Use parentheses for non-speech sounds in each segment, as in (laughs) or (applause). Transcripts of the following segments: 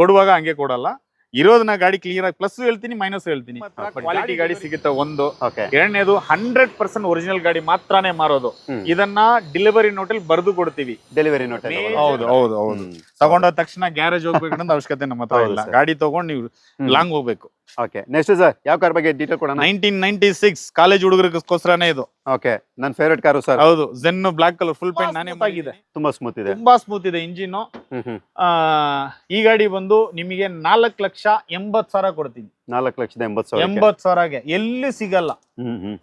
ಕೊಡುವಾಗ ಹಂಗೆ ಕೊಡಲ್ಲ. ಇರೋದನ್ನ ಗಾಡಿ ಕ್ಲಿಯರ್ ಆಗಿ ಪ್ಲಸ್ ಹೇಳ್ತೀನಿ ಮೈನಸ್ ಹೇಳ್ತೀನಿ. ಕ್ವಾಲಿಟಿ ಗಾಡಿ ಸಿಗುತ್ತೆ ಒಂದು. ಓಕೆ ಎರಡನೇದು ಹಂಡ್ರೆಡ್ ಪರ್ಸೆಂಟ್ ಒರಿಜಿನಲ್ ಗಾಡಿ ಮಾತ್ರನೇ ಮಾರೋದು. ಇದನ್ನ ಡೆಲಿವರಿ ನೋಟಲ್ಲಿ ಬರೆದು ಕೊಡ್ತೀವಿ. ಡೆಲಿವರಿ ನೋಟ್ ಹೌದು ಹೌದು ಹೌದು. ತಗೊಂಡ ತಕ್ಷಣ ಗ್ಯಾರೇಜ್ ಹೋಗ್ಬೇಕಂತ ಅವಶ್ಯಕತೆ ನಮ್ಮ ಹತ್ರ ಇಲ್ಲ. ಗಾಡಿ ತಗೊಂಡು ನೀವು ಲಾಂಗ್ ಹೋಗ್ಬೇಕು. ಓಕೆ ನೆಕ್ಸ್ಟ್ ಸರ್ ಯಾವ ಕಾರ್ ಬಗ್ಗೆ ಡೀಟೇಲ್ ಕೊಡೋಣ? ನೈನ್ಟೀನ್ ನೈನ್ಟಿ ಸಿಕ್ಸ್ ಕಾಲೇಜ್ ಹುಡುಗರಿಗೋಸ್ಕರನೇ ಇದು. ಓಕೆ ನನ್ನ ಫೇವರೇಟ್ ಕಾರು ಸರ್. ಹೌದು Zen black colour full paint ನಾನೇ ಆಗಿದೆ. ತುಂಬಾ ಸ್ಮೂತ್ ಇದೆ. ತುಂಬಾ ಸ್ಮೂತ್ ಇದೆ ಇಂಜಿನ್ ಈ ಗಾಡಿ ಬಂದು ನಿಮಗೆ ನಾಲ್ಕು ಲಕ್ಷ ಎಂಬತ್ ಸಾವಿರ ಕೊಡ್ತೀನಿ. ನಾಲ್ಕು ಲಕ್ಷದ ಎಂಬತ್ ಸಾವಿರ ಎಂಬತ್ ಸಾವಿರಗೆ. ಎಲ್ಲಿ ಸಿಗಲ್ಲ.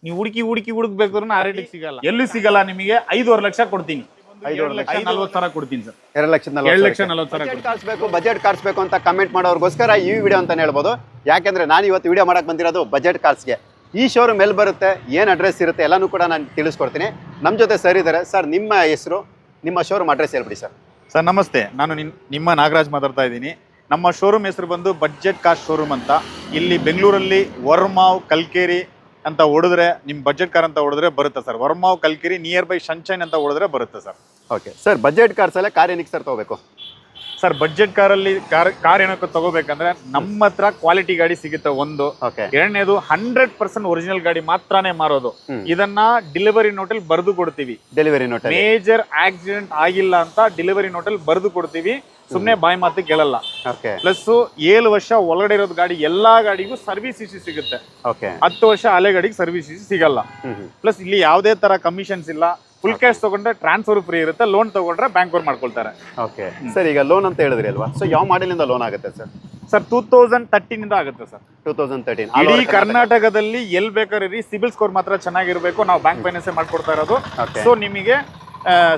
ನೀವು ಹುಡುಕಿ ಹುಡುಕಿ ಹುಡುಕ್ಬೇಕು ಆ ರೇಟಿಗೆ ಸಿಗಲ್ಲ. ಎಲ್ಲಿ ಸಿಗಲ್ಲ ನಿಮಗೆ ಐದೂವರೆ ಲಕ್ಷ ಕೊಡ್ತೀನಿ. ಐದೂವರೆ ಲಕ್ಷ. ಕೊಡ್ತೀನಿ ಸರ್. ಎರಡು ಲಕ್ಷದ ಎರಡು ಲಕ್ಷ ನಲ್ವತ್ತು ನಲ್ವತ್ತು ಸಾವಿರ ಬಜೆಟ್ ಕಾರ್ಸ್ ಬೇಕು ಬಜೆಟ್ ಕಾರ್ಸ್ ಬೇಕು ಅಂತ ಕಮೆಂಟ್ ಮಾಡೋರ್ಗೋಸ್ಕರ ಈ ವಿಡಿಯೋ ಅಂತ ಹೇಳ್ಬೋದು. ಯಾಕೆಂದ್ರೆ ನಾನು ಇವತ್ತು ವಿಡಿಯೋ ಮಾಡಕ್ ಬಂದಿರೋದು ಬಜೆಟ್ ಕಾರ್ಸ್ಗೆ ಈ ಶೋರೂಮ್ ಎಲ್ಲಿ ಬರುತ್ತೆ ಏನು ಅಡ್ರೆಸ್ ಇರುತ್ತೆ ಎಲ್ಲನೂ ಕೂಡ ನಾನು ತಿಳಿಸ್ಕೊಡ್ತೀನಿ. ನಮ್ಮ ಜೊತೆ ಸರ್ ಇದ್ದಾರೆ ಸರ್ ನಿಮ್ಮ ಹೆಸರು ನಿಮ್ಮ ಶೋರೂಮ್ ಅಡ್ರೆಸ್ ಹೇಳ್ಬಿಡಿ ಸರ್ ಸರ್ ನಮಸ್ತೆ. ನಾನು ನಿನ್ ನಿಮ್ಮ ನಾಗರಾಜ್ ಮಾತಾಡ್ತಾ ಇದ್ದೀನಿ. ನಮ್ಮ ಶೋರೂಮ್ ಹೆಸರು ಬಂದು ಬಜೆಟ್ ಕಾರ್ ಶೋರೂಮ್ ಅಂತ. ಇಲ್ಲಿ ಬೆಂಗಳೂರಲ್ಲಿ ವರ್ಮಾವ್ ಕಲ್ಕೇರಿ ಅಂತ ಹೊಡೆದ್ರೆ ನಿಮ್ಮ ಬಜೆಟ್ ಕಾರ್ ಅಂತ ಹೊಡೆದ್ರೆ ಬರುತ್ತೆ ಸರ್ ವರ್ಮಾವ್ ಕಲ್ಕೇರಿ ನಿಯರ್ ಬೈ ಸನ್ಶೈನ್ ಅಂತ ಹೊಡೆದ್ರೆ ಬರುತ್ತೆ ಸರ್ ಓಕೆ ಸರ್ ಬಜೆಟ್ ಕಾರ್ಸಲ್ಲೇ ಕಾರ್ ಏನಕ್ಕೆ ಸರ್ ತಗೋಬೇಕು. ಸರ್ ಬಡ್ಜೆಟ್ ಕಾರಲ್ಲಿ ಕಾರ್ ಕಾರ್ ಏನಕ್ಕೆ ತಗೋಬೇಕಂದ್ರೆ ನಮ್ಮ ಹತ್ರ ಕ್ವಾಲಿಟಿ ಗಾಡಿ ಸಿಗುತ್ತೆ ಒಂದು. ಎರಡನೇದು ಹಂಡ್ರೆಡ್ ಪರ್ಸೆಂಟ್ ಒರಿಜಿನಲ್ ಗಾಡಿ ಮಾತ್ರನೇ ಮಾರೋದು. ಇದನ್ನ ಡೆಲಿವರಿ ನೋಟಲ್ಲಿ ಬರೆದು ಕೊಡ್ತೀವಿ. ಡೆಲಿವರಿ ನೋಟ್ ಮೇಜರ್ ಆಕ್ಸಿಡೆಂಟ್ ಆಗಿಲ್ಲ ಅಂತ ಡೆಲಿವರಿ ನೋಟಲ್ಲಿ ಬರೆದು ಕೊಡ್ತೀವಿ. ಸುಮ್ನೆ ಬಾಯಿ ಮಾತು ಕೇಳಲ್ಲ. ಪ್ಲಸ್ ಏಳು ವರ್ಷ ಒಳಗಡೆ ಇರೋದು ಗಾಡಿ ಎಲ್ಲಾ ಗಾಡಿಗೂ ಸರ್ವಿಸ್ ಇಸಿ ಸಿಗುತ್ತೆ. ಹತ್ತು ವರ್ಷ ಹಳೆ ಗಾಡಿಗೆ ಸರ್ವಿಸ್ ಇಸಿ ಸಿಗಲ್ಲ. ಪ್ಲಸ್ ಇಲ್ಲಿ ಯಾವುದೇ ತರ ಕಮಿಷನ್ಸ್ ಇಲ್ಲ. ಫುಲ್ ಕ್ಯಾಶ್ ತಗೊಂಡ್ರೆ ಟ್ರಾನ್ಸ್ಫರ್ ಫ್ರೀ ಇರುತ್ತೆ ಲೋನ್ ತಗೊಂಡ್ರೆ ಬ್ಯಾಂಕ್ ಅವ್ರು ಮಾಡ್ಕೊಳ್ತಾರೆ. ಓಕೆ ಸರ್ ಈಗ ಲೋನ್ ಅಂತ ಹೇಳಿದ್ರಿ ಅಲ್ವಾ? ಸೊ ಯಾವ ಮಾಡೆಲಿಂದ ಲೋನ್ ಆಗುತ್ತೆ sir sir two thousand thirteen ಇಂದ ಆಗುತ್ತೆ ಸರ್ ಟೂ ತೌಸಂಡ್ ತರ್ಟೀನ್ ಇಡೀ ಕರ್ನಾಟಕದಲ್ಲಿ ಎಲ್ ಬೇಕಾದ್ರೆ ಸಿಬಿಲ್ ಸ್ಕೋರ್ ಮಾತ್ರ ಚೆನ್ನಾಗಿರ್ಬೇಕು ನಾವು ಬ್ಯಾಂಕ್ ಫೈನಾನ್ಸ್ ಮಾಡ್ಕೊಡ್ತಾ ಇರೋದು. ಸೊ ನಿಮಗೆ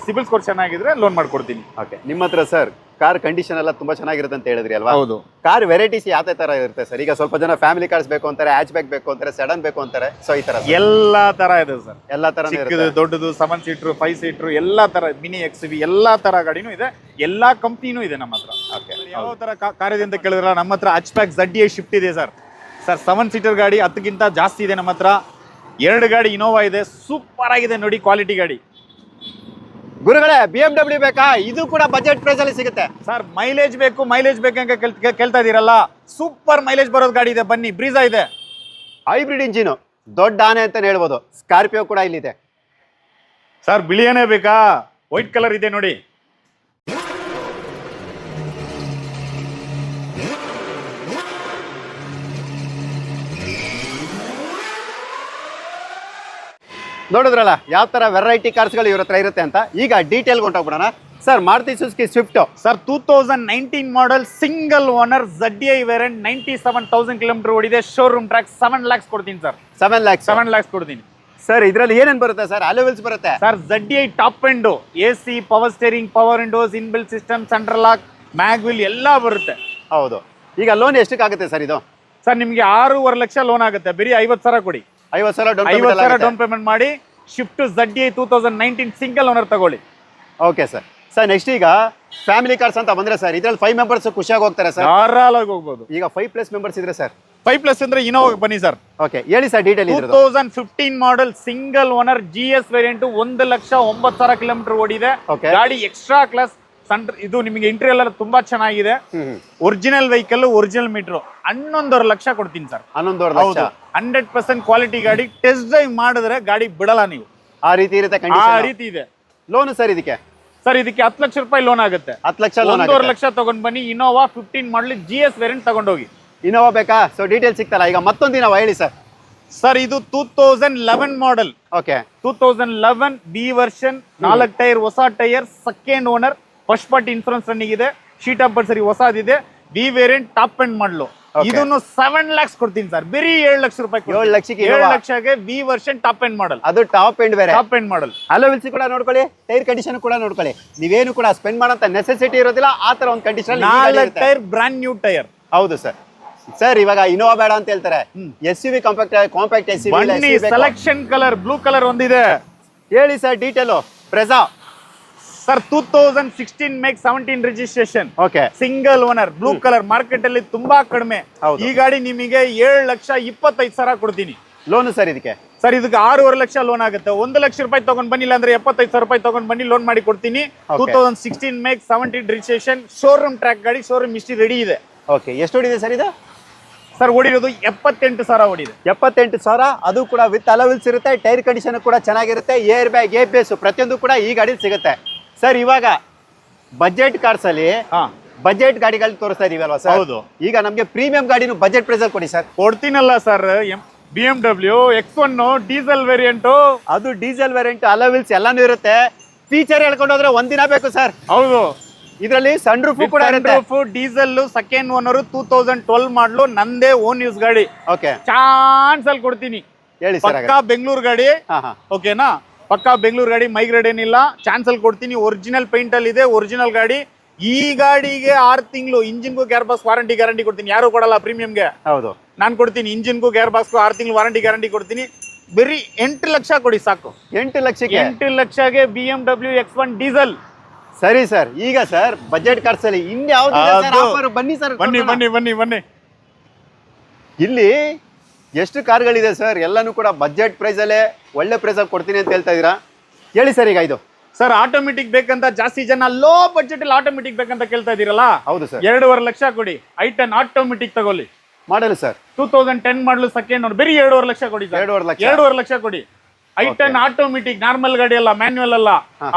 ಸಿಬಿಲ್ ಸ್ಕೋರ್ ಚೆನ್ನಾಗಿದ್ರೆ ಲೋನ್ ಮಾಡ್ಕೊಡ್ತೀನಿ. ಓಕೆ ನಿಮ್ಮ ಹತ್ರ ಸರ್ ಕಾರ್ ಕಂಡೀಷನ್ ಎಲ್ಲ ತುಂಬಾ ಚೆನ್ನಾಗಿರುತ್ತೆ ಅಂತ ಹೇಳಿದ್ರಿ ಅಲ್ವಾ? ಹೌದು. ಕಾರ್ ವೆರೈಟೀಸ್ ಯಾವ ತರ ಇರುತ್ತೆ ಸರ್. ಈಗ ಸ್ವಲ್ಪ ಜನ ಫ್ಯಾಮಿಲಿ ಕಾರ್ಸ್ ಬೇಕು ಅಂತಾರೆ ಹ್ಯಾಚ್ ಬ್ಯಾಕ್ ಬೇಕು ಅಂತಾರೆ ಸಡನ್ ಬೇಕು ಅಂತಾರೆ. ಸೊ ಈ ತರ ಎಲ್ಲಾ ತರ ಇದೆ ಸರ್. ಎಲ್ಲಾ ತರ ಚಿಕ್ಕದು ದೊಡ್ಡದು ಸೆವೆನ್ ಸೀಟ್ರು ಫೈವ್ ಸೀಟ್ರು ಎಲ್ಲಾ ತರ ಮಿನಿ ಎಕ್ಸ್ ವಿ ಎಲ್ಲಾ ತರ ಗಾಡಿನೂ ಇದೆ. ಎಲ್ಲಾ ಕಂಪ್ನಿನೂ ಇದೆ ನಮ್ಮ ಹತ್ರ. ಯಾವ ತರ ಕಾರ್ ಇದೆ ಅಂತ ಕೇಳಿದ್ರ ನಮ್ಮ ಹತ್ರ hatchback Z A Swift ಇದೆ ಸರ್. ಸರ್ ಸೆವೆನ್ ಸೀಟರ್ ಗಾಡಿ ಹತ್ತಕ್ಕಿಂತ ಜಾಸ್ತಿ ಇದೆ ನಮ್ಮ ಹತ್ರ. ಎರಡು ಗಾಡಿ ಇನೋವಾ ಇದೆ. ಸೂಪರ್ ಆಗಿದೆ ನೋಡಿ ಕ್ವಾಲಿಟಿ ಗಾಡಿ. ಗುರುಗಳೇ ಬಿ ಎಂ ಡಬ್ಲ್ಯೂ ಬೇಕಾ? ಇದು ಕೂಡ ಬಜೆಟ್ ಪ್ರೈಸ್ ಅಲ್ಲಿ ಸಿಗುತ್ತೆ. ಸರ್ ಮೈಲೇಜ್ ಬೇಕು ಮೈಲೇಜ್ ಬೇಕು ಅಂತ ಕೇಳ್ತಾ ಇದೀರಲ್ಲ? ಸೂಪರ್ ಮೈಲೇಜ್ ಬರೋದು ಗಾಡಿ ಇದೆ ಬನ್ನಿ ಬ್ರೀಸಾ ಇದೆ. ಹೈಬ್ರಿಡ್ ಇಂಜಿನ್ ದೊಡ್ಡ ಆನೆ ಅಂತ ಹೇಳ್ಬೋದು. ಸ್ಕಾರ್ಪಿಯೋ ಕೂಡ ಇಲ್ಲಿದೆ. ಸರ್ ಬಿಳಿಯನೇ ಬೇಕಾ? ವೈಟ್ ಕಲರ್ ಇದೆ ನೋಡಿ. ನೋಡಿದ್ರಲ್ಲ ಯಾವ ತರ ವೆರೈಟಿ ಕಾರ್ಸ್ಗಳು ಇವ್ರ ಹತ್ರ ಇರುತ್ತೆ ಅಂತ? ಈಗ detail ಹೊಂಟೋಗ್ಬಿಡೋಣ sir Maruti Suzuki Swift sir two thousand nineteen model single owner Z I variant ninety seven thousand kilometre ಓಡಿದೆ. ಶೋರೂಮ್ ಟ್ರ್ಯಾಕ್ ಸೆವೆನ್ ಲ್ಯಾಕ್ಸ್ ಕೊಡ್ತೀನಿ sir seven lakhs seven lakhs ಕೊಡ್ತೀನಿ. ಸರ್ ಇದ್ರಲ್ಲಿ ಏನೇನು ಬರುತ್ತೆ ಸರ್ ಅಲೋವೆಲ್ಸ್ ಬರುತ್ತೆ? Sir Z I top end A C power steering power windows inbuilt system central lock mag wheel ಎಲ್ಲ ಬರುತ್ತೆ. ಹೌದು. ಈಗ ಲೋನ್ ಎಷ್ಟಕ್ಕಾಗುತ್ತೆ ಸರ್ ಇದು? ಸರ್ ನಿಮಗೆ ಆರೂವರೆ ಲಕ್ಷ ಲೋನ್ ಆಗುತ್ತೆ. ಬರೀ ಐವತ್ತು ಸಾವಿರ ಕೊಡಿ. ಐವತ್ತು ಸಾವಿರ ಡೌನ್ ಪೇಮೆಂಟ್ ಮಾಡಿ Swift Z I two thousand nineteen single owner ತಗೊಳ್ಳಿ. ಓಕೆ ಸರ್ ಸರ್ ನೆಕ್ಸ್ಟ್ ಈಗ ಫ್ಯಾಮಿಲಿ ಕಾರ್ಸ್ ಅಂತ ಬಂದ್ರೆ ಸರ್ ಇದ್ರಲ್ಲಿ ಫೈವ್ ಮೆಂಬರ್ಸ್ ಖುಷಿಯಾಗಿ ಹೋಗ್ತಾರೆ ಸರ್ ಆರಾಮಾಗಿ ಹೋಗ್ಬೋದು. ಈಗ ಫೈವ್ ಪ್ಲಸ್ ಮೆಂಬರ್ಸ್ ಇದ್ರೆ ಸರ್ ಫೈವ್ ಪ್ಲಸ್ ಅಂದ್ರೆ ಇನೋವಾ ಬನ್ನಿ ಸರ್ ಓಕೆ ಹೇಳಿ sir detail two thousand fifteen model single owner G S variant ಒಂದು ಲಕ್ಷ ಒಂಬತ್ತು ಸಾವಿರ ಕಿಲೋಮೀಟರ್ ಓಡಿದೆ. ಗಾಡಿ ಎಕ್ಸ್ಟ್ರಾ ಕ್ಲಾಸ್ ಸಣ್ಣ ಇದು ನಿಮಗೆ ಇಂಟ್ರಿ ಎಲ್ಲ ತುಂಬಾ ಚೆನ್ನಾಗಿದೆ. ಒರಿಜಿನಲ್ ವೆಹಿಕಲ್ ಒರಿಜಿನಲ್ ಮೀಟರ್ ಹನ್ನೊಂದೂವರೆ ಲಕ್ಷ ಕೊಡ್ತೀನಿ ಸರ್. ಹನ್ನೊಂದುವರೆ ಲಕ್ಷ. ಹಂಡ್ರೆಡ್ ಪರ್ಸೆಂಟ್ ಕ್ವಾಲಿಟಿ ಗಾಡಿ ಟೆಸ್ಟ್ ಡ್ರೈವ್ ಮಾಡಿದ್ರೆ ಗಾಡಿ ಬಿಡಲ್ಲ ನೀವು. ಆ ರೀತಿ ಇರುತ್ತೆ ಆ ರೀತಿ ಇದೆ. ಲೋನ್ ಸರ್ ಇದಕ್ಕೆ? ಸರ್ ಇದಕ್ಕೆ ಹತ್ತು ಲಕ್ಷ ರೂಪಾಯಿ ಲೋನ್ ಆಗುತ್ತೆ. ಹತ್ತು ಲಕ್ಷ ಒಂದೂವರೆ ಲಕ್ಷ ತಗೊಂಡ್ ಬನ್ನಿ ಇನೋವಾ ಫಿಫ್ಟೀನ್ ಮಾಡಲಿ ಜಿ ಎಸ್ ವೇರಿಯಂಟ್ ತಗೊಂಡೋಗಿ. ಇನೋವಾ ಬೇಕಾ? ಸೊ ಡೀಟೇಲ್ ಸಿಗ್ತಲ್ಲ. ಈಗ ಮತ್ತೊಂದು ಇನೋವಾ ಹೇಳಿ ಸರ್. ಸರ್ ಇದು two thousand eleven model okay two thousand eleven B version ನಾಲ್ಕು ಟೈರ್ ಹೊಸ tyre second owner first party insurance running ಇದೆ. ಶೀಟ್ ಆಫ್ ಸರಿ ಹೊಸದಿದೆ. B variant top end model. ಇದನ್ನು ಸೆವೆನ್ ಲ್ಯಾಕ್ಸ್ ಕೊಡ್ತೀನಿ ಸರ್ ಬರೀ ಏಳು ಲಕ್ಷ ರೂಪಾಯಿ ಏಳು ಲಕ್ಷಕ್ಕೆ ಏಳು. ಲಕ್ಷಕ್ಕೆ B version top end model. ಅದು ಟಾಪ್ ಎಂಡ್ ಬೇರೆ. Top end model. ಅಲೋವಿಲ್ಸಿ ಕೂಡ ನೋಡ್ಕೊಳ್ಳಿ. ಟೈರ್ ಕಂಡೀಷನ್ ಕೂಡ ನೋಡ್ಕೊಳ್ಳಿ. ನೀವೇನು ಕೂಡ ಸ್ಪೆಂಡ್ ಮಾಡೋಂಥ ನೆಸೆಸಿಟಿ ಇರೋದಿಲ್ಲ ಆ ತರ ಒಂದು ಕಂಡೀಷನ್ ನಾಲ್ಕು ಟೈರ್ ಬ್ರಾಂಡ್ ನ್ಯೂ ಟೈರ್ ಹೌದು ಸರ್ ಸರ್ ಇವಾಗ ಇನೋವಾ ಬೇಡ ಅಂತ ಹೇಳ್ತಾರೆ. S U V compact compact S U V selection colour blue colour ಒಂದಿದೆ. ಹೇಳಿ sir detail Brezza sir two thousand sixteen make seventeen registration okay single owner blue colour market ಅಲ್ಲಿ ತುಂಬಾ ಕಡಿಮೆ. ಈ ಗಾಡಿ ನಿಮಗೆ ಏಳು ಲಕ್ಷ ಇಪ್ಪತ್ತೈದು ಸಾವಿರ ಕೊಡ್ತೀನಿ. ಲೋನ್ ಸರ್ ಇದಕ್ಕೆ? ಸರ್ ಇದಕ್ಕೆ ಆರೂವರೆ ಲಕ್ಷ ಲೋನ್ ಆಗುತ್ತೆ. ಒಂದು ಲಕ್ಷ ರೂಪಾಯಿ ತಗೊಂಡ್ ಬನ್ನಿಲ್ಲ ಅಂದ್ರೆ ಎಪ್ಪತ್ತೈದು ಸಾವಿರ ರೂಪಾಯಿ ತಗೊಂಡ್ ಬನ್ನಿ ಲೋನ್ ಮಾಡಿ ಕೊಡ್ತೀನಿ. Two thousand sixteen make seventeen registration showroom track ಗಾಡಿ ಶೋರೂಮ್ ಇಷ್ಟು ರೆಡಿ ಇದೆ. ಓಕೆ ಎಷ್ಟು ಹೊಡಿದೆ ಸರ್ ಇದು? ಸರ್ ಓಡಿರೋದು ಎಪ್ಪತ್ತೆಂಟು ಸಾವಿರ ಓಡಿದೆ. ಎಪ್ಪತ್ತೆಂಟು ಸಾವಿರ. ಅದು ಕೂಡ ವಿತ್ ಅಲವಿಲ್ಸ್ ಇರುತ್ತೆ ಟೈರ್ ಕಂಡೀಷನ್ ಕೂಡ ಚೆನ್ನಾಗಿರುತ್ತೆ ಏರ್ ಬ್ಯಾಗ್ ಎ ಬೇಸು ಪ್ರತಿಯೊಂದು ಕೂಡ ಈ ಗಾಡಿ ಸಿಗುತ್ತೆ. ಸರ್ ಇವಾಗ ಬಜೆಟ್ ಕಾರ್ಸ್ ಅಲ್ಲಿ ಹಾ. ಬಜೆಟ್ ಗಾಡಿಗಳು ತೋರಿಸ್ತಾ ಇದೀವಲ್ವಾ ಸರ್? ಹೌದು. ಈಗ ನಮಗೆ ಪ್ರೀಮಿಯಂ ಗಾಡಿನೂ ಬಜೆಟ್ ಪ್ರೈಸ್ ಕೊಡಿ sir. ಕೊಡ್ತೀನಲ್ಲ sir B M W X one diesel variant ಅದು ಡೀಸೆಲ್ ವೇರಿಯಂಟ್ ಅಲವಿಲ್ಸ್ ಎಲ್ಲಾನು ಇರುತ್ತೆ. ಫೀಚರ್ ಹೇಳ್ಕೊಂಡು ಹೋದ್ರೆ ಒಂದಿನ ಬೇಕು ಸರ್. ಹೌದು. ಇದರಲ್ಲಿ ಸನ್ ರೂಫ್ ಕೂಡ ಇರುತ್ತೆ. Diesel second owner two thousand twelve model ನಂದೇ ಓನ್ ಯೂಸ್ ಗಾಡಿ. ಓಕೆ ಚಾನ್ಸ್ ಅಲ್ಲಿ ಕೊಡ್ತೀನಿ. ಹೇಳಿ ಸರ್ ಪಕ್ಕಾ ಬೆಂಗಳೂರು ಗಾಡಿ. ಹಾ ಹಾ. ಓಕೆನಾ ಪಕ್ಕಾ ಬೆಂಗಳೂರು ಗಾಡಿ ಮೈಗ್ರೇಡ್ ಏನಿಲ್ಲ. ಚಾನ್ಸಲ್ ಕೊಡ್ತೀನಿ. ಒರಿಜಿನಲ್ ಪೇಂಟ್ ಅಲ್ಲಿ ಇದೆ. ಒರಿಜಿನಲ್ ಗಾಡಿ. ಈ ಗಾಡಿಗೆ ಆರು ತಿಂಗಳು ಇಂಜಿನ್ಗೂ ಗೇರ್ ಬಾಕ್ಸ್ ವಾರಂಟಿ ಗ್ಯಾರಂಟಿ ಕೊಡ್ತೀನಿ. ಯಾರು ಕೊಡಲ್ಲ ಪ್ರೀಮಿಯಂಗೆ ಹೌದು. ನಾನು ಕೊಡ್ತೀನಿ. ಇಂಜಿನ್ಗೂ ಗೇರ್ ಬಾಕ್ಸ್ಗೂ ಆರು ತಿಂಗಳು ವಾರಂಟಿ ಗ್ಯಾರಂಟಿ ಕೊಡ್ತೀನಿ. ಬರೀ ಎಂಟು ಲಕ್ಷ ಕೊಡಿ ಸಾಕು. ಎಂಟು ಲಕ್ಷಕ್ಕೆ? ಎಂಟು ಲಕ್ಷಗೆ B M W X one diesel ಸರಿ ಸರ್. ಈಗ ಸರ್ ಬಜೆಟ್ ಕಾರ್ಸ್ ಅಲ್ಲಿ ಇನ್ಯಾವ್ದು ಬನ್ನಿ ಸರ್ ಬನ್ನಿ ಬನ್ನಿ ಬನ್ನಿ ಬನ್ನಿ. ಇಲ್ಲಿ ಎಷ್ಟು ಕಾರ್ಗಳಿದೆ ಸರ್? ಎಲ್ಲನೂ ಕೂಡ ಬಜೆಟ್ ಪ್ರೈಸಲ್ಲೇ ಒಳ್ಳೆ ಪ್ರೈಸಲ್ಲಿ ಕೊಡ್ತೀನಿ ಅಂತ ಹೇಳ್ತಾ ಇದ್ದೀರಾ? ಹೇಳಿ ಸರ್ ಈಗ ಇದು. ಸರ್ ಆಟೋಮೆಟಿಕ್ ಬೇಕಂತ ಜಾಸ್ತಿ ಜನ ಲೋ ಬಜೆಟ್ ಅಲ್ಲಿ ಆಟೋಮೆಟಿಕ್ ಬೇಕಂತ ಕೇಳ್ತಾ ಇದೀರಲ್ಲ ಹೌದು ಸರ್. ಎರಡೂವರೆ ಲಕ್ಷ ಕೊಡಿ. ಐ ಟೆನ್ ಆಟೋಮೆಟಿಕ್ ತಗೊಳ್ಳಿ. Model sir. Two thousand ten model second ನೋಡಿ. ಬರೀ ಎರಡೂವರೆ ಲಕ್ಷ ಕೊಡಿ ಎರಡೂವರೆ ಲಕ್ಷ. ಎರಡೂವರೆ ಲಕ್ಷ ಕೊಡಿ. ಐ ಟೆನ್ ಆಟೋಮೆಟಿಕ್ ನಾರ್ಮಲ್ ಗಾಡಿ ಅಲ್ಲ ಮ್ಯಾನ್ಯಲ್ ಅಲ್ಲ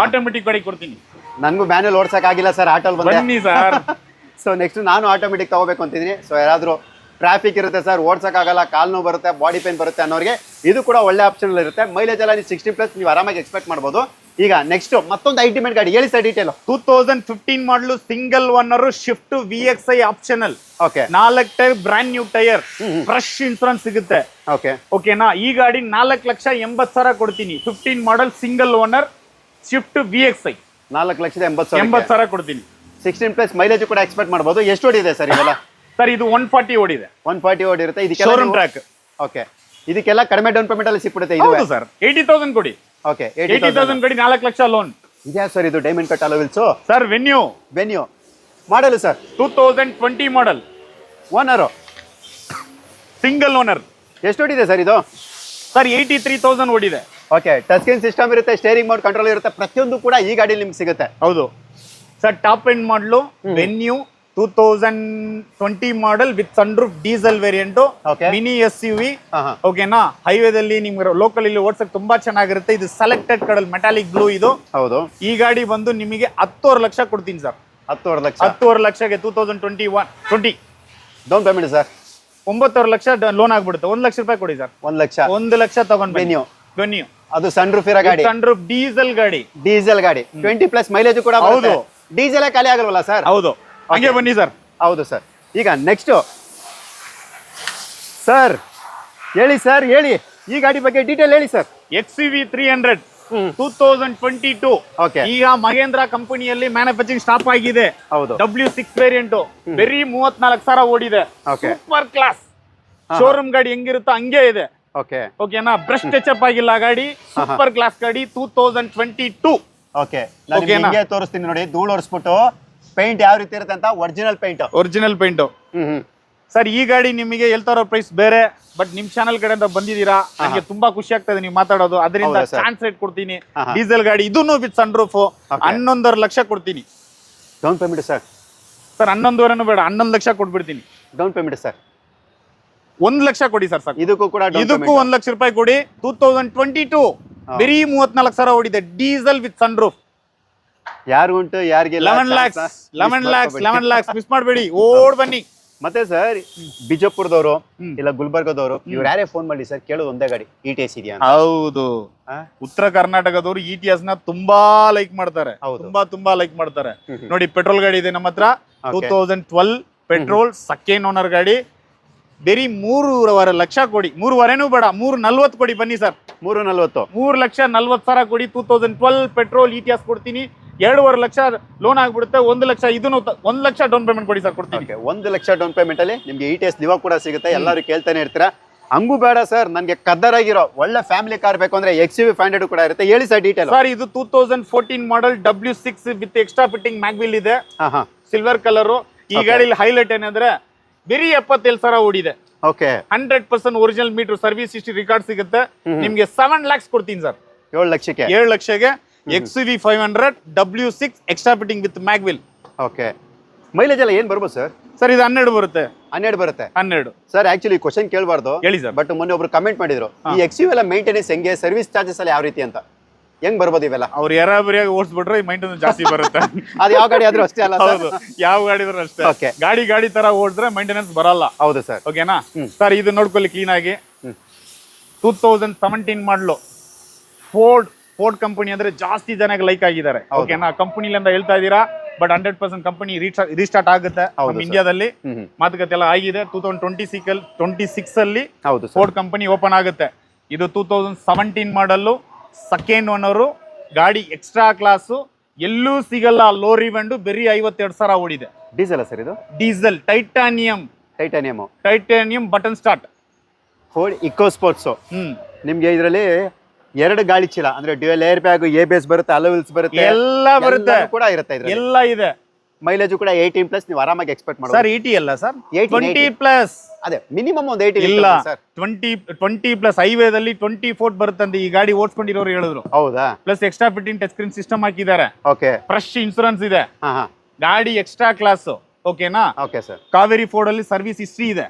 ಆಟೋಮೆಟಿಕ್ ಗಾಡಿ ಕೊಡ್ತೀನಿ. ನನಗೂ ಮ್ಯಾನ್ಯಲ್ ಓಡ್ಸಕ್ ಆಗಿಲ್ಲ ಸರ್ ಆಟೋಲ್ ಬಂದೆ. ಬನ್ನಿ ಸರ್. (laughs) ಸೊ ನೆಕ್ಸ್ಟ್ ನಾನು ಆಟೋಮೆಟಿಕ್ ತಗೋಬೇಕು ಅಂತಿದ್ದೀನಿ. ಸೊ ಯಾರಾದರೂ ಟ್ರಾಫಿಕ್ ಇರುತ್ತೆ ಸರ್ ಓಡ್ಸೋಕ್ಕಾಗಲ್ಲ ಕಾಲು ನೋವು ಬರುತ್ತೆ ಬಾಡಿ ಪೇನ್ ಬರುತ್ತೆ ಅನ್ನೋರಿಗೆ ಇದು ಕೂಡ ಒಳ್ಳೆ ಆಪ್ಷನ್ ಇರುತ್ತೆ. ಮೈಲೇಜ್ ಎಲ್ಲ ನೀವು ಸಿಕ್ಸ್ಟಿ ಪ್ಲಸ್ ನೀವು ಆರಾಮಾಗಿ ಎಕ್ಸ್ಪೆಕ್ಟ್ ಮಾಡ್ಬೋದು. ಈಗ ನೆಕ್ಸ್ಟ್ ಮತ್ತೊಂದು ಐಟಿಮೇಟ್ ಗಾಡಿ ಹೇಳಿ sir detail two thousand fifteen model single owner Swift V X I optional okay ನಾಲ್ಕು tyre brand new tyre fresh insurance ಸಿಗುತ್ತೆ. ಓಕೆ ಓಕೆನಾ ಈ ಗಾಡಿ ನಾಲ್ಕು ಲಕ್ಷ ಎಂಬತ್ತು ಸಾವಿರ ಕೊಡ್ತೀನಿ. Fifteen model single owner Swift V X I ನಾಲ್ಕು ಲಕ್ಷದ ಎಂಬತ್ತು ಸಾವಿರ ಎಂಬತ್ತು ಸಾವಿರ ಕೊಡ್ತೀನಿ. ಸಿಕ್ಸ್ಟೀನ್ ಪ್ಲಸ್ ಮೈಲೇಜ್ ಕೂಡ ಎಕ್ಸ್ಪೆಕ್ಟ್ ಮಾಡ್ಬೋದು. ಎಷ್ಟು ಓಡಿದೆ ಸರ್ ಇವೆಲ್ಲ? ಸರ್ ಇದು ಒನ್ ಫಾರ್ಟಿ ಓಡಿದೆ. ಒನ್ ಫಾರ್ಟಿ ಓಡಿರುತ್ತೆ. ಇರುತ್ತೆ ಶೋರೂಮ್ ಇದಕ್ಕೆ ಟ್ರ್ಯಾಕ್ ಓಕೆ ಇದಕ್ಕೆಲ್ಲ ಕಡಿಮೆ ಡೌನ್ ಪೇಮೆಂಟ್ ಅಲ್ಲಿ ಸಿಕ್ಬಿಡುತ್ತೆ ಇದು ಸರ್. ಏಯ್ಟಿ ತೌಸಂಡ್ ಕೊಡಿ. ಓಕೆ ಏಯ್ಟಿ ತೌಸಂಡ್ ಕೊಡಿ ನಾಲ್ಕು ಲಕ್ಷ ಲೋನ್ ಇದ್ಯಾ ಸರ್ ಇದು diamond cut alloy wheels sir Venue Venue model sir. Two thousand twenty model owner single owner ಎಷ್ಟು ಓಡಿದೆ ಸರ್ ಇದು? ಸರ್ ಏಯ್ಟಿ ತ್ರೀ ತೌಸಂಡ್ ಓಡಿದೆ. ಓಕೆ ಟಸ್ಕಿನ್ ಸ್ಕ್ರೀನ್ ಸಿಸ್ಟಮ್ ಇರುತ್ತೆ ಸ್ಟೇರಿಂಗ್ ಮೋಡ್ ಕಂಟ್ರೋಲ್ ಇರುತ್ತೆ. ಪ್ರತಿಯೊಂದು ಕೂಡ ಈ ಗಾಡಿಯಲ್ಲಿ ನಿಮ್ಗೆ ಸಿಗುತ್ತೆ. ಹೌದು. Sir top end model Venue two thousand twenty model with sunroof diesel variant. Mini S U V ಓಕೆನಾ ಹೈವೇದಲ್ಲಿ ನಿಮ್ಗೆ ಲೋಕಲ್ ಇಲ್ಲಿ ಓಡ್ಸಕ್ ತುಂಬಾ ಚೆನ್ನಾಗಿರುತ್ತೆ. ಇದು ಸೆಲೆಕ್ಟೆಡ್ ಕಡಲ್ ಮೆಟಾಲಿಕ್ ಬ್ಲೂ ಇದು. ಹೌದು. ಈ ಗಾಡಿ ಬಂದು ನಿಮಗೆ ಹತ್ತುವರೆ ಲಕ್ಷ ಕೊಡ್ತೀನಿ ಸರ್. ಹತ್ತುವರೆ ಲಕ್ಷ. ಹತ್ತುವರೆ ಲಕ್ಷಕ್ಕೆ two thousand twenty one twenty down payment sir? ಒಂಬತ್ತುವರೆ ಲಕ್ಷ ಲೋನ್ ಆಗ್ಬಿಡುತ್ತೆ. ಒಂದ್ ಲಕ್ಷ ರೂಪಾಯಿ ಕೊಡಿ ಸರ್. ಒಂದ್ ಲಕ್ಷ. ಒಂದು ಲಕ್ಷ ತಗೊಂಡ್ ನೀವು ವೆನ್ಯೂ ಅದು ಸನ್ ರೂಫ್ ಇರೋ ಗಾಡಿ. ಸನ್ರೂಫ್ ಡೀಸೆಲ್ ಗಾಡಿ. ಡೀಸೆಲ್ ಗಾಡಿ. ಟ್ವೆಂಟಿ ಪ್ಲಸ್ ಮೈಲೇಜ್ ಕೂಡ ಹೌದು. ಡೀಸೆಲ್ ಖಾಲಿ ಆಗಲ್ವಲ್ಲ ಸರ್? ಹೌದು. ಹಂಗೆ ಬನ್ನಿ ಸರ್. ಹೌದು ಸರ್. ಈಗ ನೆಕ್ಸ್ಟ್ ಸರ್ ಹೇಳಿ ಸರ್ ಹೇಳಿ. ಈ ಗಾಡಿ ಬಗ್ಗೆ ಡೀಟೇಲ್ ಹೇಳಿ sir. X V three hundred two thousand twenty two. ಈಗ ಮಹೇಂದ್ರ ಕಂಪನಿಯಲ್ಲಿ ಮ್ಯಾನುಫ್ಯಾಕ್ಚರಿಂಗ್ ಸ್ಟಾಪ್ ಆಗಿದೆ. ಹೌದು. ಡಬ್ಲ್ಯೂ ಸಿಕ್ಸ್ ವೇರಿಯಂಟ್ ಬೆರಿ ಮೂವತ್ನಾಲ್ಕು ಸಾವಿರ ಓಡಿದೆ. ಸೂಪರ್ ಕ್ಲಾಸ್ ಶೋರೂಮ್ ಗಾಡಿ ಹೆಂಗಿರುತ್ತೋ ಹಂಗೆ ಇದೆ. ಓಕೆ ಓಕೆನಾ ಬ್ರಷ್ ಟಚ್ ಅಪ್ ಆಗಿಲ್ಲ ಗಾಡಿ. ಸೂಪರ್ ಕ್ಲಾಸ್ ಗಾಡಿ two thousand twenty two okay ನಾನು ತೋರಿಸ್ತೀನಿ ನೋಡಿ ಧೂಳು ಒರೆಸ್ಬಿಟ್ಟು ಪೇಂಟ್ ಯಾವ ರೀತಿ ಇರುತ್ತೆ ಅಂತ original paint. Original paint. Hmm sir ಈ ಗಾಡಿ ನಿಮಗೆ ಹೇಳ್ತಾರೋ ಪ್ರೈಸ್ ಬೇರೆ ಬಟ್ ನಿಮ್ ಚಾನಲ್ ಕಡೆಯಿಂದ ಬಂದಿದ್ದೀರಾ? ನನಗೆ ತುಂಬಾ ಖುಷಿ ಆಗ್ತದೆ ನೀವು ಮಾತಾಡೋದು. ಅದರಿಂದ ಹೌದಾ sir? ಚಾನ್ಸ್ ರೇಟ್ ಕೊಡ್ತೀನಿ. ಡೀಸೆಲ್ ಗಾಡಿ ಇದನ್ನು ವಿತ್ ಸನ್ ರೂಫ್ ಹನ್ನೊಂದರ ಲಕ್ಷ ಕೊಡ್ತೀನಿ. Down payment sir? ಸರ್ ಹನ್ನೊಂದುವರೆನೂ ಬೇಡ ಹನ್ನೊಂದು ಲಕ್ಷ ಕೊಟ್ಬಿಡ್ತೀನಿ. Down payment sir? ಒಂದ್ ಲಕ್ಷ ಕೊಡಿ ಸರ್ ಸರ್ ಇದಕ್ಕೂ ಕೂಡ ಇದಕ್ಕೂ ಒಂದ್ ಲಕ್ಷ ರೂಪಾಯಿ ಕೊಡಿ. ಟೂ ತೌಸಂಡ್ ಟ್ವೆಂಟಿ ಟೂ ಬರೀ ಮೂವತ್ನಾಲ್ಕು ಸಾವಿರ ಓಡಿದೆ ಡೀಸೆಲ್ ವಿತ್ ಸನ್ ರೂಫ್ ಯಾರು ಉಂಟು ಯಾರಿಗೆ eleven lakhs eleven lakhs eleven lakhs miss ಮಾಡಬೇಡಿ. ಓಡ್ ಬನ್ನಿ. ಮತ್ತೆ ಸರ್ ಬಿಜಾಪುರದವರು ಇಲ್ಲ ಗುಲ್ಬರ್ಗದವರು ಇವ್ರು ಯಾರೇ ಫೋನ್ ಮಾಡಿ ಸರ್ ಕೇಳೋದು ಒಂದೇ ಗಾಡಿ ಇ ಟಿ ಎಸ್ ಇದೆಯಾ ಹೌದು. ಉತ್ತರ ಕರ್ನಾಟಕದವರು ಇ ಟಿ ಎಸ್ನ ತುಂಬಾ ಲೈಕ್ ಮಾಡ್ತಾರೆ. ತುಂಬಾ ತುಂಬಾ ಲೈಕ್ ಮಾಡ್ತಾರೆ. ನೋಡಿ ಪೆಟ್ರೋಲ್ ಗಾಡಿ ಇದೆ ನಮ್ಮ ಹತ್ರ. Two. Thousand twelve petrol second owner ಗಾಡಿ. ಬೇರಿ ಮೂರುವರೆ ಲಕ್ಷ ಕೊಡಿ. ಮೂರುವರೆನೂ ಬೇಡ ಮೂರು ನಲ್ವತ್ತು ಕೊಡಿ ಬನ್ನಿ ಸರ್ ಮೂರು ನಲ್ವತ್ತು ಮೂರು ಲಕ್ಷ ನಲ್ವತ್ತು ಸಾವಿರ ಕೊಡಿ. Two thousand twelve petrol E T S ಕೊಡ್ತೀನಿ. ಎರಡೂವರೆ ಲಕ್ಷ ಲೋನ್ ಆಗ್ಬಿಡುತ್ತೆ ಒಂದು ಲಕ್ಷ ಇದನ್ನು ಒಂದು ಲಕ್ಷ ಡೌನ್ ಪೇಮೆಂಟ್ ಕೊಡಿ ಸರ್ ಕೊಡ್ತೀನಿ. ಓಕೆ ಒಂದು ಲಕ್ಷ ಡೌನ್ ಪೇಮೆಂಟ್ ಅಲ್ಲಿ ನಿಮ್ಗೆ ಇ ಟಿ ಎಸ್ ಕೂಡ ಸಿಗುತ್ತೆ ಎಲ್ಲರೂ ಕೇಳ್ತಾನೆ ಇರ್ತೀರಾ? ಹಂಗೂ ಬೇಡ ಸರ್ ನನಗೆ ಕದ್ದರಾಗಿರೋ ಒಳ್ಳೆ ಫ್ಯಾಮಿಲಿ ಕಾರ್ ಬೇಕು ಅಂದ್ರೆ X U V five hundred ಕೂಡ ಇರುತ್ತೆ. ಹೇಳಿ ಸರ್ ಡೀಟೇಲ್ ಸರ್ ಇದು two thousand fourteen model W six with extra fitting mag wheel ಇದೆ. ಹಾ ಹಾ. ಸಿಲ್ವರ್ ಕಲರ್ ಈ. ಗಾಡಿಲಿ ಹೈಲೈಟ್ ಏನಂದ್ರೆ ಬಿರಿ ಎಪ್ಪತ್ತೇಳು ಸಾವಿರ ಓಡಿದೆ. Okay hundred percent original meter service ಇಷ್ಟು ರಿಕಾರ್ಡ್ ಸಿಗುತ್ತೆ. ನಿಮ್ಗೆ ಸೆವೆನ್ ಲ್ಯಾಕ್ಸ್ ಕೊಡ್ತೀನಿ ಸರ್. ಏಳು ಲಕ್ಷಕ್ಕೆ? ಏಳು ಲಕ್ಷಗೆ. X V five hundred W six extra fitting with mag wheel okay mileage ಎಲ್ಲ ಏನು ಬರ್ಬೋದು ಸರ್ ಸರ್ ಇದು ಹನ್ನೆರಡು ಬರುತ್ತೆ. ಹನ್ನೆರಡು ಬರುತ್ತೆ. ಹನ್ನೆರಡು. ಸರ್ ಆಕ್ಚುಲಿ ಕ್ವಶನ್ ಕೇಳಬಾರ್ದು. ಹೇಳಿ ಸರ್ ಬಟ್ ಮೊನ್ನೆ ಒಬ್ರು ಕಮೆಂಟ್ ಮಾಡಿದ್ರು. ಈ ಎಕ್ಸ್ ಯು ಎಲ್ಲ ಮೇಂಟೆನೆನ್ಸ್ ಹೆಂಗೆ ಸರ್ವಿಸ್ ಚಾರ್ಜಸ್ ಎಲ್ಲ ಯಾವ ರೀತಿ ಅಂತ. ಹೆಂಗ್ ಬರ್ಬೋದು ಇವೆಲ್ಲ? ಅವ್ರು ಯಾರಾಬರಿಯಾಗಿ ಓಡಿಸ್ಬಿಟ್ರೆ ಮೈಂಟೆನೆನ್ಸ್ ಜಾಸ್ತಿ ಬರುತ್ತೆ. (laughs) ಅದು ಯಾವ ಗಾಡಿ ಆದ್ರೂ ಅಷ್ಟೇ ಅಲ್ಲ ಹೌದು. ಯಾವ ಗಾಡಿ ಇದ್ರೂ ಅಷ್ಟೇ. ಓಕೆ ಗಾಡಿ ಗಾಡಿ ತರ ಓಡಿದ್ರೆ ಮೈಂಟೆನೆನ್ಸ್ ಬರಲ್ಲ. ಹೌದು ಸರ್ ಓಕೆನಾ ಸರ್ ಇದು ನೋಡ್ಕೊಳ್ಳಿ ಕ್ಲೀನ್ ಆಗಿ. Two thousand seventeen model Ford Ford company ಅಂದ್ರೆ ಜಾಸ್ತಿ ಜನಕ್ಕೆ ಲೈಕ್ ಆಗಿದ್ದಾರೆ. ಓಕೆನಾ ಕಂಪನಿಲಿಂದ ಹೇಳ್ತಾ ಇದೀರಾ but hundred percent company restart ಆಗುತ್ತೆ ನಮ್ಮ ಇಂಡಿಯಾದಲ್ಲಿ. ಮಾತುಕತೆ ಎಲ್ಲ ಆಗಿದೆ. Two thousand twenty six twenty six ಅಲ್ಲಿ ಫೋರ್ಡ್ ಕಂಪನಿ ಓಪನ್ ಆಗುತ್ತೆ. ಇದು two thousand seventeen model second owner ಗಾಡಿ ಎಕ್ಸ್ಟ್ರಾ ಕ್ಲಾಸು ಎಲ್ಲೂ ಸಿಗಲ್ಲ ಲೋ ರಿವೆಂಡು ಬರೀ ಐವತ್ತೆರಡು ಸಾವಿರ ಓಡಿದೆ. ಡೀಸೆಲ್ ಸರ್ ಇದು? Diesel titanium titanium titanium button start Ford Eco Sports ನಿಮ್ಗೆ ಇದರಲ್ಲಿ ಎರಡು ಗಾಳಿ ಚೀಲ ಅಂದ್ರೆ dual air bag A base ಬರುತ್ತೆ ಅಲೋವಿಲ್ಸ್ ಬರುತ್ತೆ ಎಲ್ಲ ಬರುತ್ತೆ. ಕೂಡ ಇರುತ್ತೆ ಎಲ್ಲ ಇದೆ. ಮೈಲೇಜ್ ಕೂಡ ಏಯ್ಟೀನ್ ಪ್ಲಸ್ ನೀವು ಆರಾಮಾಗಿ ಎಕ್ಸ್ಪೆಕ್ಟ್ ಸರ್ ಮಾಡ್ಬೋದು ಏಟಿ ಅಲ್ಲ ಸರ್? 18, ಟ್ವೆಂಟಿ ಪ್ಲಸ್ ಅದೇ ಮಿನಿಮಮ್ ಒಂದು ಏಯ್ಟಿ ಇಲ್ಲ. ಸರ್. ಟ್ವೆಂಟಿ ಟ್ವೆಂಟಿ ಪ್ಲಸ್ ಹೈವೇದಲ್ಲಿ ಟ್ವೆಂಟಿ ಫೋರ್ಟ್ ಬರುತ್ತಂತೆ. ಈ ಗಾಡಿ ಓಡಿಸ್ಕೊಂಡಿರೋರು ಹೇಳಿದ್ರು. ಹೌದಾ? Plus extra fitting touch screen system ಹಾಕಿದ್ದಾರೆ. ಓಕೆ ಫ್ರೆಶ್ ಇನ್ಸೂರೆನ್ಸ್ ಇದೆ. ಹಾ ಹಾ. ಗಾಡಿ ಎಕ್ಸ್ಟ್ರಾ ಕ್ಲಾಸ್ ಓಕೆನಾ ಓಕೆ ಸರ್ ಕಾವೇರಿ ಫೋರ್ಡ್ ಅಲ್ಲಿ ಸರ್ವಿಸ್ ಹಿಸ್ಟ್ರಿ ಇದೆ.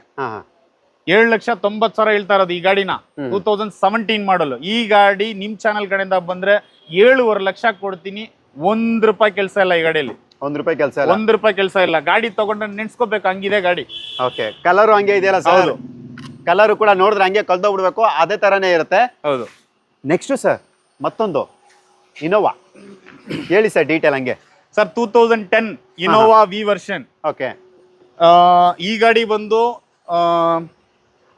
ಏಳು ಲಕ್ಷ ತೊಂಬತ್ತು ಸಾವಿರ ಹೇಳ್ತಾ ಇರೋದು ಈ ಗಾಡಿನ. Two thousand seventeen model. ಈ ಗಾಡಿ ನಿಮ್ ಚಾನಲ್ ಕಡೆಯಿಂದ ಬಂದ್ರೆ ಏಳುವರೆ ಲಕ್ಷ ಕೊಡ್ತೀನಿ. ಒಂದ್ ರೂಪಾಯಿ ಕೆಲಸ ಇಲ್ಲ ಈ ಗಾಡಿಯಲ್ಲಿ. ಒಂದ್ ರೂಪಾಯಿ ಕೆಲಸ ಇಲ್ಲ. ಒಂದ್ ರೂಪಾಯಿ ಕೆಲಸ ಇಲ್ಲ. ಗಾಡಿ ತಗೊಂಡ್ರೆ ನೆನ್ಸ್ಕೋಬೇಕು ಹಂಗಿದೆ ಗಾಡಿ. ಓಕೆ. ಕಲರ್ ಹಂಗೆ ಇದೆಯಲ್ಲ ಸರ್ ಕಲರ್ ಕೂಡ ನೋಡಿದ್ರೆ ಹಂಗೆ ಕಲ್ದೋಗ್ಬಿಡ್ಬೇಕು ಅದೇ ತರನೇ ಇರುತ್ತೆ. ಹೌದು. ನೆಕ್ಸ್ಟ್ ಸರ್ ಮತ್ತೊಂದು. ಇನೋವಾ ಹೇಳಿ ಸರ್ ಡೀಟೇಲ್ ಹಂಗೆ. Sir two thousand ten Innova V version okay. ಈ ಗಾಡಿ ಬಂದು ಆ,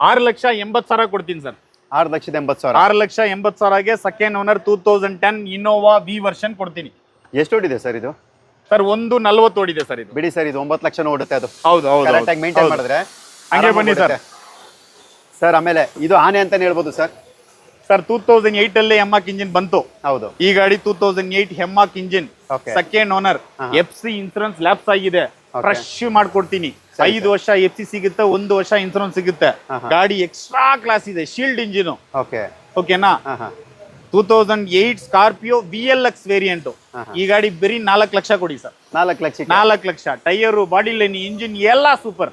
ಆರು ಲಕ್ಷ ಎಂಬತ್ತು ಸಾವಿರ ಕೊಡ್ತೀನಿ ಸರ್. ಆರು ಲಕ್ಷದ ಎಂಬತ್ ಸಾವಿರ. ಆರು ಲಕ್ಷ ಎಂಬತ್ ಸಾವಿರಗೆ second owner two thousand ten Innova V version ಕೊಡ್ತೀನಿ. ಎಷ್ಟು ಓಡಿದೆ ಸರ್ ಇದು? ಸರ್ ಒಂದು ನಲ್ವತ್ತು ಓಡಿದೆ ಸರ್ ಇದು. ಬಿಡಿ ಸರ್ ಇದು ಒಂಬತ್ತು ಲಕ್ಷ ಓಡುತ್ತೆ ಅದು. ಹೌದು ಹೌದು ಕರೆಕ್ಟಾಗಿ ಮೇಂಟೈನ್ ಮಾಡಿದ್ರೆ ಹಂಗೆ ಬನ್ನಿ ಸರ್. ಸರ್ ಆಮೇಲೆ ಇದು ಆನೆ ಅಂತಾನೆ ಹೇಳ್ಬೋದು sir. Sir two thousand eight ಅಲ್ಲಿ ಹೆಮ್ಮಾಕ್ ಇಂಜಿನ್ ಬಂತು. ಹೌದು. ಈ ಗಾಡಿ two thousand eight mHawk engine second owner F C insurance lapse ಆಗಿದೆ. ಫ್ರೆಶ್ ಮಾಡ್ಕೊಡ್ತೀನಿ. ಐದು ವರ್ಷ ಎಫ್ ಸಿ ಸಿಗುತ್ತೆ ಒಂದು ವರ್ಷ ಇನ್ಸೂರೆನ್ಸ್ ಸಿಗುತ್ತೆ. ಗಾಡಿ ಎಕ್ಸ್ಟ್ರಾ ಕ್ಲಾಸ್ ಇದೆ ಶೀಲ್ಡ್ ಇಂಜಿನ್ ಓಕೆ ಓಕೆನಾ two thousand eight Scorpio V L X variant ಈ ಗಾಡಿ ಬರೀ ನಾಲ್ಕು ಲಕ್ಷ ಕೊಡಿ ಸರ್. ನಾಲ್ಕು ಲಕ್ಷ ನಾಲ್ಕು lakh. Tyre body line engine ಎಲ್ಲ ಸೂಪರ್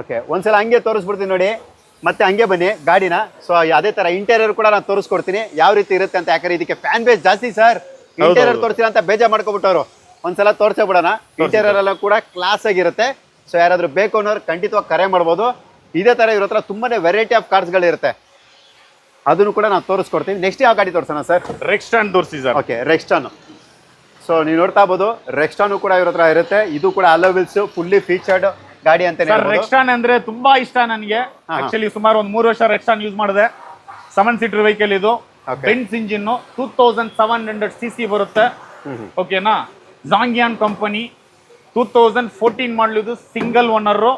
ಓಕೆ ಒಂದ್ಸಲ ಹಂಗೆ ತೋರಿಸ್ಬಿಡ್ತೀನಿ ನೋಡಿ. ಮತ್ತೆ ಹಂಗೆ ಬನ್ನಿ ಗಾಡಿನ. ಸೊ ಅದೇ ತರ ಇಂಟೀರಿಯರ್ ಕೂಡ ನಾನು ತೋರಿಸ್ಕೊಡ್ತೀನಿ. ಯಾವ ರೀತಿ ಇರುತ್ತೆ ಅಂತ ಯಾಕಂದ್ರೆ ಇದಕ್ಕೆ ಫ್ಯಾನ್ ಬೇಸ್ ಜಾಸ್ತಿ ಸರ್. ಇಂಟೀರಿಯರ್ ತೋರಿಸಿಲ್ಲ ಅಂತ ಬೇಜಾರ್ ಮಾಡ್ಕೊಬಿಟ್ಟವ್ರು. ಒಂದ್ಸಲ ತೋರ್ಸೇ ಬಿಡೋಣ. ಇಂಟೀರಿಯರ್ ಎಲ್ಲ ಕೂಡ ಕ್ಲಾಸ್ ಆಗಿರುತ್ತೆ. ಸೊ ಯಾರಾದ್ರೂ ಬೇಕು ಅನ್ನೋರು ಖಂಡಿತವಾಗಿ ಕರೆ ಮಾಡ್ಬೋದು. ಇದೇ ತರ ಇವ್ರ ಹತ್ರ ತುಂಬಾನೇ ವೆರೈಟಿ ಆಫ್ ಕಾರ್ಸ್ಗಳಿರುತ್ತೆ ಅದನ್ನು ಕೂಡ ನಾವು ತೋರಿಸ್ಕೊಡ್ತೀನಿ. ನೆಕ್ಸ್ಟ್ ಯಾವ ಗಾಡಿ ತೋರಿಸೋಣ ಸರ್ ರೆಕ್ಸ್ಟಾನ್ ತೋರಿಸಿ ಸರ್ ಓಕೆ ರೆಕ್ಸ್ಟಾನು ಸೊ ನೀವು ನೋಡ್ತಾ ಇರ್ಬೋದು ರೆಕ್ಸ್ಟಾನು ಕೂಡ ಇವ್ರ ಹತ್ರ ಇರುತ್ತೆ. ಇದು ಕೂಡ ಅಲೋವಿಲ್ಸ್ ಫುಲ್ಲಿ ಫೀಚರ್ಡ್ ಗಾಡಿ ಅಂತ ರೆಕ್ಸ್ಟಾನ್ ಅಂದ್ರೆ ತುಂಬಾ ಇಷ್ಟ ನನಗೆ. ಆಕ್ಚುಲಿ ಸುಮಾರು ಒಂದು ಮೂರು ವರ್ಷ ರೆಕ್ಸ್ಟಾನ್ ಯೂಸ್ ಮಾಡಿದೆ. ಸೆವೆನ್ ಸೀಟರ್ ವೆಹಿಕಲ್ ಇದು. Benz engine two thousand seven hundred C C ಬರುತ್ತೆ. ಓಕೆನಾ SsangYong company two thousand fourteen ಮಾಡಲಿದ್ದು ಸಿಂಗಲ್ ಓನರು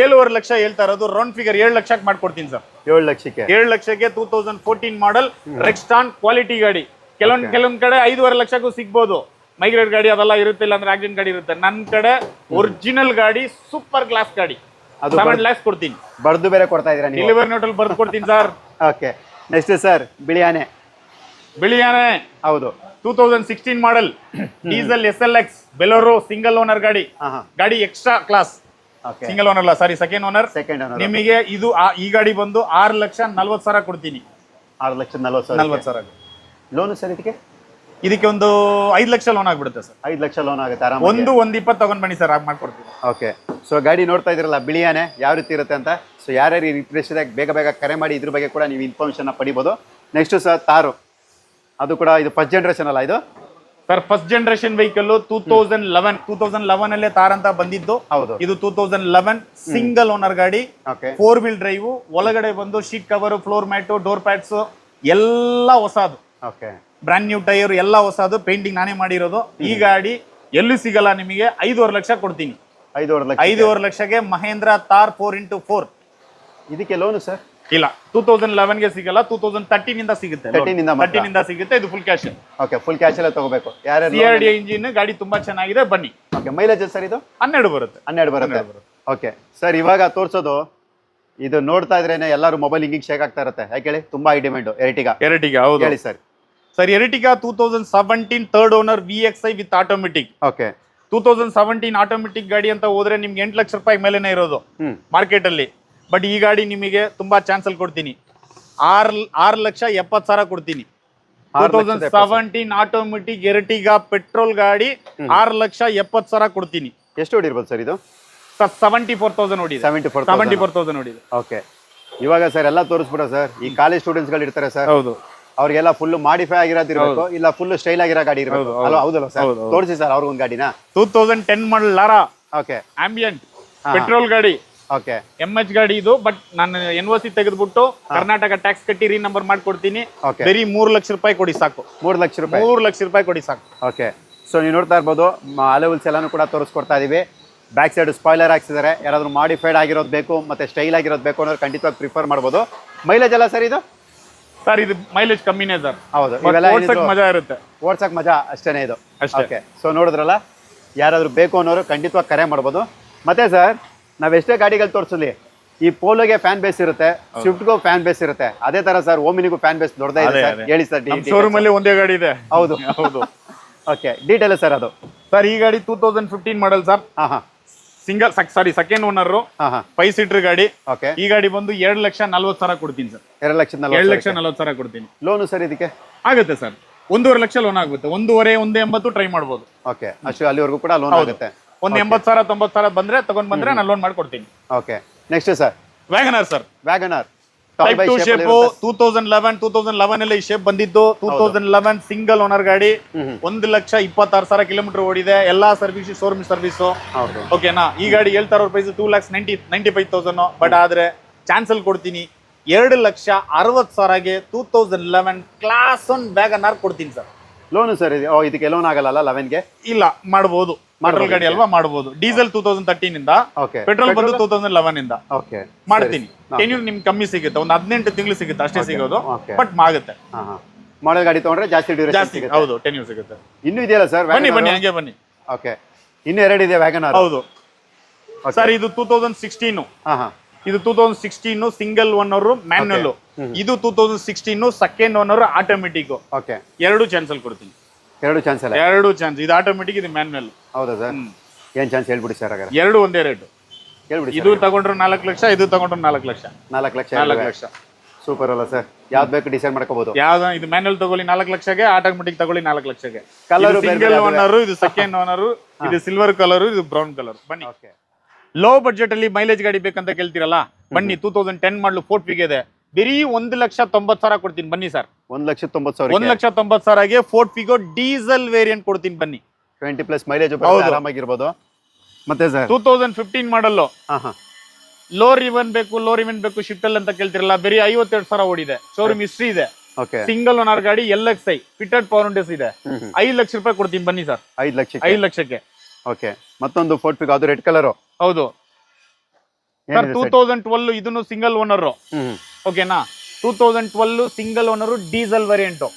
ಏಳುವರೆ ಲಕ್ಷ ಹೇಳ್ತಾ ಇರೋದು. ರೌಂಡ್ ಫಿಗರ್ ಏಳು ಲಕ್ಷಕ್ಕೆ ಮಾಡ್ಕೊಡ್ತೀನಿ ಸರ್. ಏಳು ಲಕ್ಷಕ್ಕೆ? ಏಳು ಲಕ್ಷಕ್ಕೆ two thousand fourteen model Rexton quality ಗಾಡಿ. ಕೆಲವೊಂದು ಕೆಲವೊಂದು ಕಡೆ ಐದುವರೆ ಲಕ್ಷಕ್ಕೂ ಸಿಗ್ಬೋದು. ಮೈಗ್ರೇಟ್ ಗಾಡಿ ಅದೆಲ್ಲ ಇರುತ್ತೆ ಇಲ್ಲ ಅಂದ್ರೆ ಆಕ್ಸಿಡೆಂಟ್ ಗಾಡಿ ಇರುತ್ತೆ. ನನ್ನ ಕಡೆ ಒರಿಜಿನಲ್ ಗಾಡಿ ಸೂಪರ್ ಕ್ಲಾಸ್ ಗಾಡಿ. ಅದು ಸೆವೆನ್ ಲ್ಯಾಕ್ಸ್ ಕೊಡ್ತೀನಿ. ಬರ್ದು ಬೇರೆ ಕೊಡ್ತಾ ಇದೀರಾ ಡೆಲಿವರಿ ನೋಟಲ್ ಬರ್ದು ಕೊಡ್ತೀನಿ ಸರ್. ಓಕೆ ನೆಕ್ಸ್ಟ್ ಸರ್ ಬಿಳಿ ಆನೆ ಬಿಳಿಯಾನೆ. ಹೌದು. Two thousand sixteen model diesel S L X Bolero single owner ಗಾಡಿ. ಗಾಡಿ ಎಕ್ಸ್ಟ್ರಾ ಕ್ಲಾಸ್ ಸಿಂಗಲ್ ಓನರ್ ಅಲ್ಲ sorry second owner second owner ನಿಮಗೆ ಇದು ಈ ಗಾಡಿ ಬಂದು ಆರು ಲಕ್ಷ ನಲ್ವತ್ತು ಸಾವಿರ ಕೊಡ್ತೀನಿ. ಆರು ಲಕ್ಷ ನಲ್ವತ್ತು ಸಾವಿರ ನಲ್ವತ್ತು ಸಾವಿರ. ಲೋನ್ ಸರ್ ಇದಕ್ಕೆ? ಇದಕ್ಕೆ ಒಂದು ಐದು ಲಕ್ಷ ಲೋನ್ ಆಗ್ಬಿಡುತ್ತೆ ಸರ್. ಐದು ಲಕ್ಷ ಲೋನ್ ಆಗುತ್ತೆ ಒಂದು ಒಂದ್ ಇಪ್ಪತ್ತು ತಗೊಂಡ್ ಬನ್ನಿ ಸರ್ ಆಗ ಮಾಡ್ಕೊಡ್ತೀನಿ. ಓಕೆ ಸೊ ಗಾಡಿ ನೋಡ್ತಾ ಇದ್ರಲ್ಲ ಬಿಳಿ ಆನೆ ಯಾವ ರೀತಿ ಇರುತ್ತೆ ಅಂತ? ಸೊ ಯಾರ್ಯಾರು ಇಂಟ್ರೆಸ್ಟ್ ಇದೆ ಬೇಗ ಬೇಗ ಕರೆ ಮಾಡಿ ಇದ್ರ ಬಗ್ಗೆ ಕೂಡ ನೀವು ಇನ್ಫಾರ್ಮೇಷನ್ ಪಡಿಬೋದು. Next sir Thar. ಅದು ಕೂಡ ಇದು ಫಸ್ಟ್ ಜನರೇಷನ್ ಅಲ್ಲ ಇದು? Sir first generation vehicle two thousand eleven two thousand eleven ಅಲ್ಲೇ ತಾರ್ ಅಂತ ಬಂದಿದ್ದು. ಹೌದು. ಇದು two thousand eleven single owner ಗಾಡಿ. ಓಕೆ ಫೋರ್ ವೀಲ್ ಡ್ರೈವ್ ಒಳಗಡೆ ಬಂದು seat cover floor mat door pads ಎಲ್ಲ ಹೊಸದು. ಓಕೆ ಬ್ರ್ಯಾಂಡ್ ನ್ಯೂ ಟೈರ್ ಎಲ್ಲ ಹೊಸದು. ಪೇಂಟಿಂಗ್ ನಾನೇ ಮಾಡಿರೋದು. ಈ ಗಾಡಿ ಎಲ್ಲೂ ಸಿಗಲ್ಲ ನಿಮಗೆ? ಐದೂವರೆ ಲಕ್ಷ ಕೊಡ್ತೀನಿ. ಐದೂವರೆ ಲಕ್ಷ ಐದೂವರೆ ಲಕ್ಷಕ್ಕೆ Mahindra Thar four into four ಇದಕ್ಕೆ ಲೋನು ಸರ್? ಇಲ್ಲ ಟೂ ತೌಸಂಡ್ ಲೆವೆನ್ಗೆ ಸಿಗಲ್ಲ ಟೂ ತೌಸಂಡ್ ತರ್ಟೀನ್ ಇಂದ ಸಿಗುತ್ತೆ 13 ಇಂದ ತರ್ಟೀನ್ ಇಂದ ಸಿಗುತ್ತೆ ಇದು full cash okay full cash ಎಲ್ಲ ತಗೋಬೇಕು. ಯಾರ್ಯಾರು ಸಿ ಆರ್ ಡಿ ಇಂಜಿನ್ ಗಾಡಿ ತುಂಬಾ ಚೆನ್ನಾಗಿದೆ ಬನ್ನಿ. ಓಕೆ ಮೈಲೇಜ್ ಸರ್ ಇದು? ಹನ್ನೆರಡು ಬರುತ್ತೆ. ಹನ್ನೆರಡು ಬರುತ್ತೆ. ಓಕೆ ಸರ್ ಇವಾಗ ತೋರಿಸೋದು ಇದು ನೋಡ್ತಾ ಇದ್ರೇನೆ ಎಲ್ಲರೂ ಮೊಬೈಲ್ ಹಿಂಗಿಂಗ್ ಶೇಕ್ ಆಗ್ತಾ ಇರುತ್ತೆ. ಯಾಕೆ ಹೇಳಿ? ತುಂಬಾ ಐ ಡಿಮ್ಯಾಂಡ್ ಎರಟಿಗಾ ಎರಟಿಗೆ ಹೌದು. ಹೇಳಿ sir sir Ertiga two thousand seventeen third owner V X I with automatic okay two thousand seventeen automatic ಗಾಡಿ ಅಂತ ಹೋದ್ರೆ ನಿಮ್ಗೆ ಎಂಟು ಲಕ್ಷ ರೂಪಾಯಿ ಮೇಲೆನೇ ಇರೋದು ಮಾರ್ಕೆಟ್ ಅಲ್ಲಿ. ಬಟ್ ಈ ಗಾಡಿ ನಿಮಗೆ ತುಂಬಾ ಚಾನ್ಸ್ ಅಲ್ಲಿ ಕೊಡ್ತೀನಿ. ಆರ್ ಆರು ಲಕ್ಷ ಎಪ್ಪತ್ತು ಸಾವಿರ ಕೊಡ್ತೀನಿ. Two thousand seventeen automatic Ertiga petrol ಗಾಡಿ ಆರು ಲಕ್ಷ ಎಪ್ಪತ್ತು ಸಾವಿರ ಕೊಡ್ತೀನಿ. ಎಷ್ಟು ಹೊಡಿರ್ಬೋದು ಸರ್ ಇದು? ಸೆವೆಂಟಿ ಫೋರ್ ತೌಸಂಡ್ ಹೊಡಿ seventy four seventy four thousand ಹೊಡಿ ಓಕೆ ಇವಾಗ ಸರ್ ಎಲ್ಲ ತೋರಿಸ್ಬಿಡೋ ಸರ್. ಈ ಕಾಲೇಜ್ ಸ್ಟೂಡೆಂಟ್ಸ್ಗಳು ಇರ್ತಾರೆ ಸರ್. ಹೌದು. ಅವ್ರಿಗೆಲ್ಲ ಫುಲ್ ಮಾಡಿಫೈ ಆಗಿರೋದಿರ್ಬೇಕು. ಇಲ್ಲ ಫುಲ್ ಸ್ಟೈಲ್ ಆಗಿರೋ ಗಾಡಿ ಇರಬೇಕು. ಹೌದು. ಹೌದಲ್ಲ ಸರ್. ತೋರಿಸಿ ಸರ್ ಅವ್ರಿಗೊಂದು ಗಾಡಿನ. Two thousand ten model Laura okay Ambiente ಹಾ. ಪೆಟ್ರೋಲ್ ಗಾಡಿ. ಓಕೆ ಎಂ ಎಚ್ ಗಾಡಿ ಇದು ಬಟ್ ನಾನು ಎನ್ ಒ ಸಿ ತೆಗೆದ್ಬಿಟ್ಟು ಕರ್ನಾಟಕ ಟ್ಯಾಕ್ಸ್ ಕಟ್ಟಿ ರೀ ನಂಬರ್ ಮಾಡ್ಕೊಡ್ತೀನಿ ಬರೀ ಮೂರು ಲಕ್ಷ ರೂಪಾಯಿ ಕೊಡಿ ಸಾಕು. ಮೂರು ಲಕ್ಷ ರೂಪಾಯಿ. ಮೂರು ಲಕ್ಷ ರೂಪಾಯಿ ಕೊಡಿ ಸಾಕು. ಓಕೆ ಸೊ ನೀವು ನೋಡ್ತಾ ಇರ್ಬೋದು ಅಲೆವಲ್ಸ್ ಎಲ್ಲಾನು ಕೂಡ ತೋರಿಸ್ಕೊಡ್ತಾ ಇದೀವಿ. ಬ್ಯಾಕ್ ಸೈಡ್ ಸ್ಪಾಯ್ಲರ್ ಹಾಕ್ಸಿದ್ದಾರೆ ಯಾರಾದ್ರೂ ಮಾಡಿಫೈಡ್ ಆಗಿರೋದು ಬೇಕು ಮತ್ತೆ ಸ್ಟೈಲ್ ಆಗಿರೋದು ಬೇಕು ಅನ್ನೋದು ಖಂಡಿತವಾಗಿ ಪ್ರಿಫರ್ ಮಾಡ್ಬೋದು. ಮೈಲೇಜ್ ಎಲ್ಲ ಸರ್ ಇದು? ಸರ್ ಇದು ಮೈಲೇಜ್ ಕಮ್ಮಿನೇ ಸರ್. ಹೌದು. ಮಜಾ ಇರುತ್ತೆ. ಓಡ್ಸಕ್ ಮಜಾ ಅಷ್ಟೇನೆ ಇದು. ಓಕೆ ಸೊ ನೋಡಿದ್ರಲ್ಲ ಯಾರಾದ್ರೂ ಬೇಕು ಅನ್ನೋರು ಖಂಡಿತವಾಗಿ ಕರೆ ಮಾಡ್ಬೋದು. ಮತ್ತೆ ಸರ್ ನಾವ್ ಎಷ್ಟೇ ಗಾಡಿಗಳು ತೋರಿಸಲಿ ಈ ಪೋಲೋಗೆ ಫ್ಯಾನ್ ಬೇಸ್ ಇರುತ್ತೆ ಸ್ವಿಫ್ಟ್ಗೂ ಫ್ಯಾನ್ ಬೇಸ್ ಇರುತ್ತೆ. ಅದೇ ತರ ಸರ್ ಓಮಿನಿಗೂ ಫ್ಯಾನ್ ಬೇಸ್ ದೊಡ್ಡದೇ ಇದೆ ಸರ್ ಹೇಳಿ ಸರ್ ಶೋರೂಮ್ ಅಲ್ಲಿ ಒಂದೇ ಗಾಡಿ ಇದೆ. ಹೌದು. (laughs) ಹೌದು. ಓಕೆ ಡೀಟೇಲ್ ಸರ್ ಅದು. ಸರ್ ಈ ಗಾಡಿ two thousand fifteen model sir ಹಾ ಹಾ. Single sorry second owner five seater ಗಾಡಿ. ಓಕೆ ಈ ಗಾಡಿ ಬಂದು ಎರಡು ಲಕ್ಷ ನಲ್ವತ್ತು ಸಾವಿರ ಕೊಡ್ತೀನಿ ಸರ್ ಎರಡು ಲಕ್ಷದ ಎರಡು ಲಕ್ಷ ನಲ್ವತ್ತು ಸಾವಿರ ಕೊಡ್ತೀನಿ. ಲೋನು ಸರ್ ಇದಕ್ಕೆ? ಆಗುತ್ತೆ ಸರ್ ಒಂದೂವರೆ ಲಕ್ಷ ಲೋನ್ ಆಗುತ್ತೆ. ಒಂದೂವರೆ ಒಂದು ಎಂಬತ್ತು ಟ್ರೈ ಮಾಡ್ಬೋದು. ಓಕೆ ಅಷ್ಟು ಅಲ್ಲಿವರೆಗೂ ಕೂಡ ಲೋನ್ ಆಗುತ್ತೆ. ಒಂದು ಎಂಬತ್ ಸಾವಿರ ತೊಂಬತ್ತು ಸಾವಿರ ಬಂದ್ರೆ ತಗೊಂಡ್ ಬಂದ್ರೆ ನಾನು ಲೋನ್ ಮಾಡ್ಕೊಡ್ತೀನಿ. Okay next sir WagonR sir WagonR type two shape two thousand eleven two thousand eleven ಅಲ್ಲಿ ಈ ಶೇಪ್ ಬಂದಿದ್ದು. Two thousand eleven single owner ಗಾಡಿ. ಒಂದು ಲಕ್ಷ ಇಪ್ಪತ್ತಾರು ಸಾವಿರ ಕಿಲೋಮೀಟರ್ ಓಡಿದೆ. ಎಲ್ಲಾ ಸರ್ವಿಸ್ ಶೋರೂಮ್ ಸರ್ವಿಸ್ ಓಕೆನಾ ಈ ಗಾಡಿ ಹೇಳ್ತಾರ ಇರೋ price two lakhs ninety ninety five thousand but ಆದ್ರೆ ಚಾನ್ಸ್ ಅಲ್ಲಿ ಕೊಡ್ತೀನಿ. ಎರಡು ಲಕ್ಷ ಅರವತ್ತು ಸಾವಿರಗೆ two thousand eleven class one WagonR ಕೊಡ್ತೀನಿ ಸರ್ ಲೋನು ಸರ್ ಇದು ಓ ಇದಕ್ಕೆ ಲೋನ್ ಆಗಲ್ಲ ಲೆವೆನ್ಗೆ ಇಲ್ಲ ಮಾಡಬಹುದು ಪೆಟ್ರೋಲ್ ಗಾಡಿ ಅಲ್ವಾ ಮಾಡಬಹುದು ಡೀಸೆಲ್ ಟೂ ತೌಸಂಡ್ ತರ್ಟೀನ್ ಇಂದ ಓಕೆ ಪೆಟ್ರೋಲ್ ಬಂದು ಟೂ ತೌಸಂಡ್ ಲೆವೆನ್ ಇಂದ. ಓಕೆ ಮಾಡ್ತೀನಿ. ಟೆನ್ಯೂರ್ ನಿಮ್ಗೆ ಕಮ್ಮಿ ಸಿಗುತ್ತೆ? ಒಂದು ಹದಿನೆಂಟು ತಿಂಗಳು ಸಿಗುತ್ತೆ ಅಷ್ಟೇ ಸಿಗೋದು. ಬಟ್ ಆಗುತ್ತೆ ಹಾ ಹಾ. ಮಾಡೆಲ್ ಗಾಡಿ ತಗೊಂಡ್ರೆ ಜಾಸ್ತಿ ಡ್ಯೂರೇಷನ್ ಸಿಗುತ್ತೆ. ಹೌದು ಟೆನ್ಯೂರ್ ಸಿಗುತ್ತೆ. ಇನ್ನೂ ಇದೆಯಲ್ಲ ಸರ್ ಬನ್ನಿ ಬನ್ನಿ ಹಂಗೆ ಬನ್ನಿ. ಓಕೆ ಇನ್ನು ಎರಡು ಇದೆ ವ್ಯಾಗನ್ ಹೌದು. ಸರ್ ಇದು ಟೂ ತೌಸಂಡ್ ಸಿಕ್ಸ್ಟೀನು ಹಾ ಹಾ. ಇದು two thousand sixteen single one ಅವರು ಮ್ಯಾನ್ಯಲ್ ಇದು two thousand sixteen second one ಅವರು ಆಟೋಮೆಟಿಕ್ ಓಕೆ ಎರಡು ಚಾನ್ಸ್ ಅಲ್ಲಿ ಕೊಡ್ತೀನಿ. ಎರಡು ಚಾನ್ಸ್ ಅಲ್ಲ? ಎರಡು ಚಾನ್ಸ್ ಇದು ಆಟೋಮೆಟಿಕ್ ಇದು ಮ್ಯಾನ್ಯಲ್ ಹೌದಾ ಸರ್? ಏನ್ ಚಾನ್ಸ್ ಹೇಳ್ಬಿಡಿ ಸರ್ ಹಾಗಾದ್ರೆ. ಎರಡು ಒಂದೇ ರೇಟು ಹೇಳ್ಬಿಡಿ ಇದು ತಗೊಂಡ್ರೆ ನಾಲ್ಕು ಲಕ್ಷ ಇದು ತಗೊಂಡ್ರೆ ನಾಲ್ಕು ಲಕ್ಷ. ನಾಲ್ಕು ಲಕ್ಷ ನಾಲ್ಕು ಲಕ್ಷ. ಸೂಪರ್ ಅಲ್ಲ ಸರ್. ಯಾವ್ದು ಬೇಕು ಡಿಸೈಡ್ ಮಾಡ್ಕೋಬಹುದು ಯಾವ್ದು ಇದು ಮ್ಯಾನ್ಯಲ್ ತಗೊಳ್ಳಿ ನಾಲ್ಕು ಲಕ್ಷಕ್ಕೆ ಆಟೋಮೆಟಿಕ್ ತಗೊಳ್ಳಿ ನಾಲ್ಕು ಲಕ್ಷಕ್ಕೆ ಕಲರ್ ಸಿಂಗಲ್ ಓನರು ಓನರ್ ಇದು ಸೆಕೆಂಡ್ ಓನರ್ ಇದು ಸಿಲ್ವರ್ (laughs) ಕಲರ್ ಇದು ಬ್ರೌನ್ ಕಲರ್ ಬನ್ನಿ. ಓಕೆ ಲೋ ಬಜೆಟ್ ಅಲ್ಲಿ ಮೈಲೇಜ್ ಗಾಡಿ ಬೇಕಂತ ಕೇಳ್ತೀರಲ್ಲ? ಬನ್ನಿ two thousand ten model Ford ಇದೆ. ಬರೀ ಒಂದ್ ಲಕ್ಷ ತೊಂಬತ್ತು ಸಾವಿರ ಕೊಡ್ತೀನಿ ಬನ್ನಿ ಸರ್. ಒಂದ್ ಲಕ್ಷ ತೊಂಬತ್ ಸಾವಿರ ಒಂದ್ ಲಕ್ಷ ತೊಂಬತ್ತು ಸಾವಿರಗೆ ಫೋರ್ಟ್ ಫಿಗೋ ಡೀಸೆಲ್ ವೇರಿಯಂಟ್ ಕೊಡ್ತೀನಿ ಬನ್ನಿ. Twenty plus mileage. ಆರಾಮಾಗಿರ್ಬೋದು. ಮತ್ತೆ sir? Two thousand fifteen model low ರಿವನ್ ಬೇಕು ಲೋ ರಿವನ್ ಬೇಕು ಶಿಫ್ಟಲ್ ಅಲ್ಲಿ ಅಂತ ಕೇಳ್ತಿರಲ್ಲ ಬರೀ ಐವತ್ತೆರಡು ಸಾವಿರ ಓಡಿದೆ. ಶೋರೂಮ್ ಹಿಸ್ಟ್ರಿ ಇದೆ. ಓಕೆ ಸಿಂಗಲ್ ಓನರ್ ಗಾಡಿ L X I fitted power ಇದೆ. ಐದು ಲಕ್ಷ ರೂಪಾಯಿ ಕೊಡ್ತೀನಿ ಬನ್ನಿ ಸರ್. ಐದು ಲಕ್ಷ ಐದು ಲಕ್ಷಕ್ಕೆ. ಓಕೆ ಮತ್ತೊಂದು ಫೋರ್ಟ್ ಪಿಕ್ ಅದು ರೆಡ್ ಕಲರ್ ಹೌದು. ಸರ್ ಟೂ ತೌಸಂಡ್ ಟ್ವೆಲ್ ಇದನ್ನು ಸಿಂಗಲ್ ಓನರ್ ಓಕೆನಾ two thousand twelve single owner diesel variant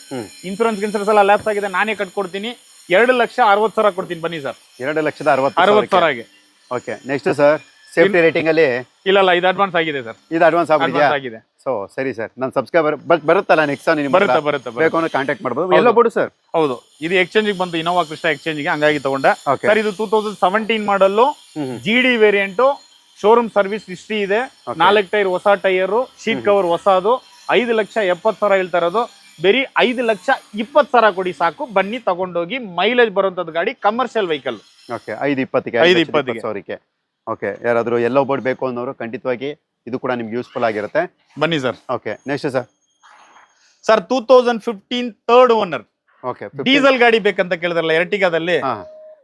insurance insurance ಎಲ್ಲ ಲ್ಯಾಪ್ಸ್ ಆಗಿದೆ ನಾನೇ ಕಟ್ಕೊಡ್ತೀನಿ. ಎರಡು ಲಕ್ಷ ಅರವತ್ತು ಸಾವಿರ ಕೊಡ್ತೀನಿ ಬನ್ನಿ ಸರ್. ಎರಡು ಲಕ್ಷದ ಅರವತ್ತು ಅರವತ್ತು ಸಾವಿರಗೆ okay next sir safety rating ಅಲ್ಲಿ ಇಲ್ಲ ಇಲ್ಲ ಇದು ಅಡ್ವಾನ್ಸ್ ಆಗಿದೆ ಸರ್. ಇದು ಅಡ್ವಾನ್ಸ್ ಅಡ್ವಾನ್ಸ್ ಆಗಿದೆ. ಸೊ ಸರಿ ಸರ್. ನನ್ನ ಸಬ್ಸ್ಕ್ರೈಬರ್ ಬಟ್ ಬರುತ್ತಲ್ಲ ನೆಕ್ಸ್ಟ್ ನಿಮ್ಮ ಬರುತ್ತೆ ಬರುತ್ತೆ ಬರುತ್ತೆ. ಬೇಕು ಅಂದ್ರೆ ಕಾಂಟ್ಯಾಕ್ಟ್ ಮಾಡ್ಬೋದು. ಎಲ್ಲ ಬಿಡು ಸರ್. ಹೌದು. ಇದು ಎಕ್ಸ್ಚೇಂಜ್ ಬಂತು ಇನೋವಾ ಕೃಷ್ಣ ಎಕ್ಸ್ಚೇಂಜ್ಗೆ ಹಂಗಾಗಿ ತಗೊಂಡೆ. ಸರ್ ಇದು two thousand seventeen model hmm G D variant showroom service history ಇದೆ. ನಾಲ್ಕು ಟೈರ್ ಹೊಸ ಟೈರು ಶೀಟ್ ಕವರ್ ಹೊಸದು. ಐದು ಲಕ್ಷ ಎಪ್ಪತ್ತು ಸಾವಿರ ಹೇಳ್ತಾ ಇರೋದು. ಬರೀ ಐದು ಲಕ್ಷ ಇಪ್ಪತ್ತು ಸಾವಿರ ಕೊಡಿ ಸಾಕು. ಬನ್ನಿ ತಗೊಂಡೋಗಿ ಮೈಲೇಜ್ ಬರುವಂತದ್ದು ಗಾಡಿ ಕಮರ್ಷಿಯಲ್ ವೆಹಿಕಲ್ ಓಕೆ ಐದು ಇಪ್ಪತ್ತಿಗೆ ಐದು ಇಪ್ಪತ್ತಿಗೆ. ಓಕೆ ಯಾರಾದರೂ ಎಲ್ಲೋ ಬೋರ್ಡ್ ಬೇಕು ಅನ್ನೋರು ಖಂಡಿತವಾಗಿ ಇದು ಕೂಡ ನಿಮ್ಗೆ ಯೂಸ್ಫುಲ್ ಆಗಿರುತ್ತೆ. ಬನ್ನಿ sir. Okay next sir sir two thousand fifteen third owner okay diesel ಗಾಡಿ ಬೇಕಂತ ಕೇಳಿದ್ರಲ್ಲ ಎರಟಿಗಾದಲ್ಲಿ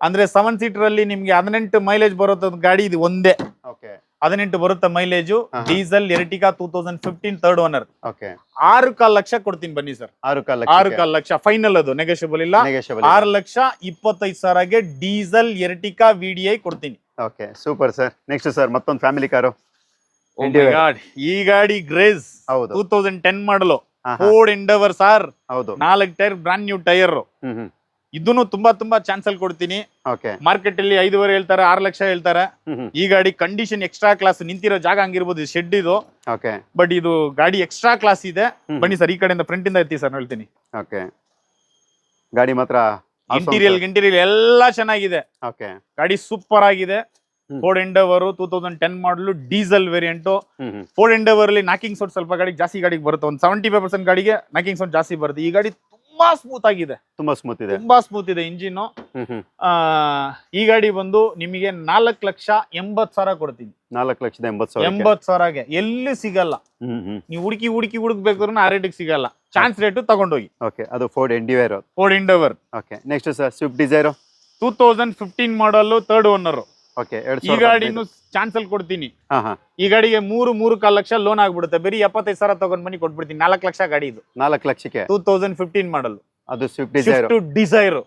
ಅಂದ್ರೆ ಸೆವೆನ್ ಸೀಟರ್ ಅಲ್ಲಿ ನಿಮ್ಗೆ ಹದಿನೆಂಟು ಮೈಲೇಜ್ ಬರೋ ಗಾಡಿ ಇದು ಒಂದೇ. ಓಕೆ ಹದಿನೆಂಟು ಬರುತ್ತೆ mileage diesel Ertiga two thousand fifteen third owner okay ಆರು ಕಾಲ್ ಲಕ್ಷ ಕೊಡ್ತೀನಿ ಬನ್ನಿ ಸರ್. ಆರು ಕಾಲ್ ಆರು ಕಾಲ್ ಲಕ್ಷ. ಫೈನಲ್ ಅದು ನೆಗೋಷಿಯಬಲ್ ಇಲ್ಲ. ಆರು ಲಕ್ಷ ಇಪ್ಪತ್ತೈದು ಸಾವಿರಗೆ ಡೀಸೆಲ್ ಎರ್ಟಿಕಾ ವಿಡಿಐ ಕೊಡ್ತೀನಿ. Okay super sir next sir ಮತ್ತೊಂದು ಫ್ಯಾಮಿಲಿ ಕಾರು Oh. ಈ ಗಾಡಿ ಗ್ರೇಸ್ ಹೌದು. Two thousand ten model. Ford Endeavour sir ಹೌದು. ನಾಲ್ಕು ಟೈರ್ ಬ್ರಾಂಡ್ ನ್ಯೂ ಟೈರ್ ಇದನ್ನು ತುಂಬಾ ತುಂಬಾ ಚಾನ್ಸ್ ಅಲ್ಲಿ ಕೊಡ್ತೀನಿ. ಓಕೆ ಮಾರ್ಕೆಟ್ ಅಲ್ಲಿ ಐದುವರೆ ಹೇಳ್ತಾರೆ ಆರು ಲಕ್ಷ ಹೇಳ್ತಾರೆ. ಈ ಗಾಡಿ ಕಂಡೀಷನ್ ಎಕ್ಸ್ಟ್ರಾ ಕ್ಲಾಸ್ ನಿಂತಿರೋ ಜಾಗ ಹಂಗಿರ್ಬೋದು ಶೆಡ್ ಇದು. ಓಕೆ ಬಟ್ ಇದು ಗಾಡಿ ಎಕ್ಸ್ಟ್ರಾ ಕ್ಲಾಸ್ ಇದೆ. ಬನ್ನಿ ಸರ್ ಈ ಕಡೆಯಿಂದ ಫ್ರಂಟ್ ಇಂದ ಎತ್ತಿ ಸರ್ ಹೇಳ್ತೀನಿ ಓಕೆ ಗಾಡಿ ಮಾತ್ರ ಇಂಟೀರಿಯಲ್ ಇಂಟೀರಿಯಲ್ ಎಲ್ಲಾ ಚೆನ್ನಾಗಿದೆ. ಓಕೆ. ಗಾಡಿ ಸೂಪರ್ ಆಗಿದೆ. Ford Endeavour two thousand ten model diesel variant Ford Endeavour ಅಲ್ಲಿ ನಾಕಿಂಗ್ ಸೌಂಡ್ ಸ್ವಲ್ಪ ಗಾಡಿಗೆ ಜಾಸ್ತಿ ಗಾಡಿಗೆ ಬರುತ್ತೆ. ಒಂದ್ ಸೆವೆಂಟಿ ಫೈವ್ ಪರ್ಸೆಂಟ್ ಗಾಡಿಗೆ ನಾಕಿಂಗ್ ಸೌಂಡ್ ಜಾಸ್ತಿ ಬರುತ್ತೆ. ಈ ಗಾಡಿ ತುಂಬಾ ಸ್ಮೂತ್ ಆಗಿದೆ. ತುಂಬಾ ಸ್ಮೂತ್ ಇದೆ. ತುಂಬಾ ಸ್ಮೂತ್ ಇದೆ ಇಂಜಿನ್ ಈ ಗಾಡಿ ಬಂದು ನಿಮಗೆ ನಾಲ್ಕು ಲಕ್ಷ ಎಂಬತ್ ಸಾವಿರ ಕೊಡ್ತೀನಿ. ನಾಲ್ಕು ಲಕ್ಷದ ಎಂಬತ್ ಸಾವಿರ ಎಂಬತ್ ಸಾವಿರಗೆ. ಎಲ್ಲಿ ಸಿಗಲ್ಲ. ನೀವು ಹುಡುಕಿ ಹುಡುಕಿ ಹುಡುಕ್ಬೇಕಾದ್ರೂ ಆ ರೇಟಿಗೆ ಸಿಗಲ್ಲ. ಚಾನ್ಸ್ ರೇಟ್ ತಗೊಂಡೋಗಿ. ಓಕೆ ಅದು Ford Endeavour Ford Endeavour okay next sir Swift Dzire two thousand fifteen model third owner ಈ ಗಾಡಿನ ಗಾಡಿನು ಚಾನ್ಸ್ ಅಲ್ಲಿ ಕೊಡ್ತೀನಿ. ಹಾ ಹಾ. ಈ ಗಾಡಿಗೆ ಮೂರು ಮೂರು ಕಾಲ್ ಲಕ್ಷ ಲೋನ್ ಆಗ್ಬಿಡುತ್ತೆ. ಬರೀ ಎಪ್ಪತ್ತೈದು ಸಾವಿರ ತಗೊಂಡ್ ಬನ್ನಿ ಕೊಟ್ಬಿಡ್ತೀನಿ. ನಾಲ್ಕು ಲಕ್ಷ ಗಾಡಿ ಇದು. ನಾಲ್ಕು ಲಕ್ಷಕ್ಕೆ? ಟೂ ತೌಸಂಡ್ ಫಿಫ್ಟೀನ್ ಮಾಡಲ್ ಅದು ಸ್ವಿಫ್ಟ್ ಡಿಸೈರ್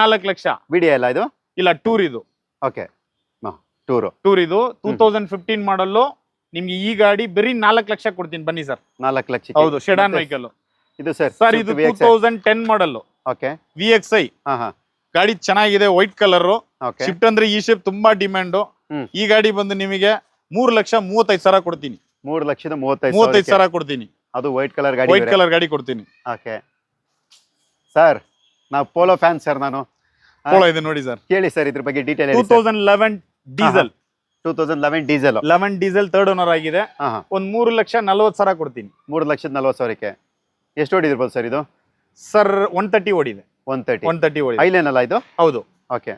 ನಾಲ್ಕು ಲಕ್ಷ. ವಿಡಿಯೋ ಅಲ್ಲ ಇದು? ಇಲ್ಲ ಟೂರ್ ಇದು. ಓಕೆ. ಟೂರ್ ಟೂರ್ ಇದು. ಟೂ. ತೌಸಂಡ್ ಫಿಫ್ಟೀನ್ ಮಾಡಲ್ಲು ನಿಮ್ಗೆ ಈ ಗಾಡಿ ಬರೀ ನಾಲ್ಕು ಲಕ್ಷ ಕೊಡ್ತೀನಿ. ಬನ್ನಿ ಸರ್. ನಾಲ್ಕು ಲಕ್ಷಕ್ಕೆ. ಹೌದು ಶೆಡಾನ್ ವೆಹಿಕಲ್ ಇದು ಸರ್ ಸರ್ ಇದು two thousand ten model okay. V X I ಹಾ ಹಾ. ಗಾಡಿ ಚೆನ್ನಾಗಿದೆ ವೈಟ್ ಕಲರ್ ಶಿಫ್ಟ್ ಅಂದ್ರೆ ಈ ಶೇಪ್ ತುಂಬಾ ಡಿಮ್ಯಾಂಡ್ ಈ ಗಾಡಿ ಬಂದು ನಿಮಗೆ ಮೂರು ಲಕ್ಷ ಮೂವತ್ತೈದು ಸಾವಿರ ಕೊಡ್ತೀನಿ. ಮೂರು ಲಕ್ಷದ ಮೂವತ್ತೈದು ಮೂವತ್ತೈದು ಸಾವಿರ ಕೊಡ್ತೀನಿ. ಅದು ವೈಟ್ ಕಲರ್ ಗಾಡಿ ವೈಟ್ ಕಲರ್ ಗಾಡಿ ಕೊಡ್ತೀನಿ. ಓಕೆ ಸರ್ ನಾವು ಪೋಲೋ ಫ್ಯಾನ್ ಸರ್ ನಾನು. ಆ, ಪೋಲೋ ಇದೆ ನೋಡಿ ಸರ್ ಕೇಳಿ ಸರ್ ಇದ್ರ ಬಗ್ಗೆ detail two thousand eleven diesel two thousand eleven diesel eleven diesel third owner ಆಗಿದೆ. ಒಂದ್ ಮೂರು ಲಕ್ಷ ನಲ್ವತ್ತು ಸಾವಿರ ಕೊಡ್ತೀನಿ. ಮೂರು ಲಕ್ಷದ ನಲ್ವತ್ತು ಸಾವಿರಕ್ಕೆ. ಎಷ್ಟು ಓಡಿದಿರ್ಬೋದು ಸರ್ ಇದು? ಸರ್ ಒನ್ ತರ್ಟಿ ಓಡಿದೆ. One thirty. ಒನ್ ತರ್ಟಿ ಐಲೇನ್ ಅಲ್ಲ ಇದು? ಹೌದು. ಓಕೆ.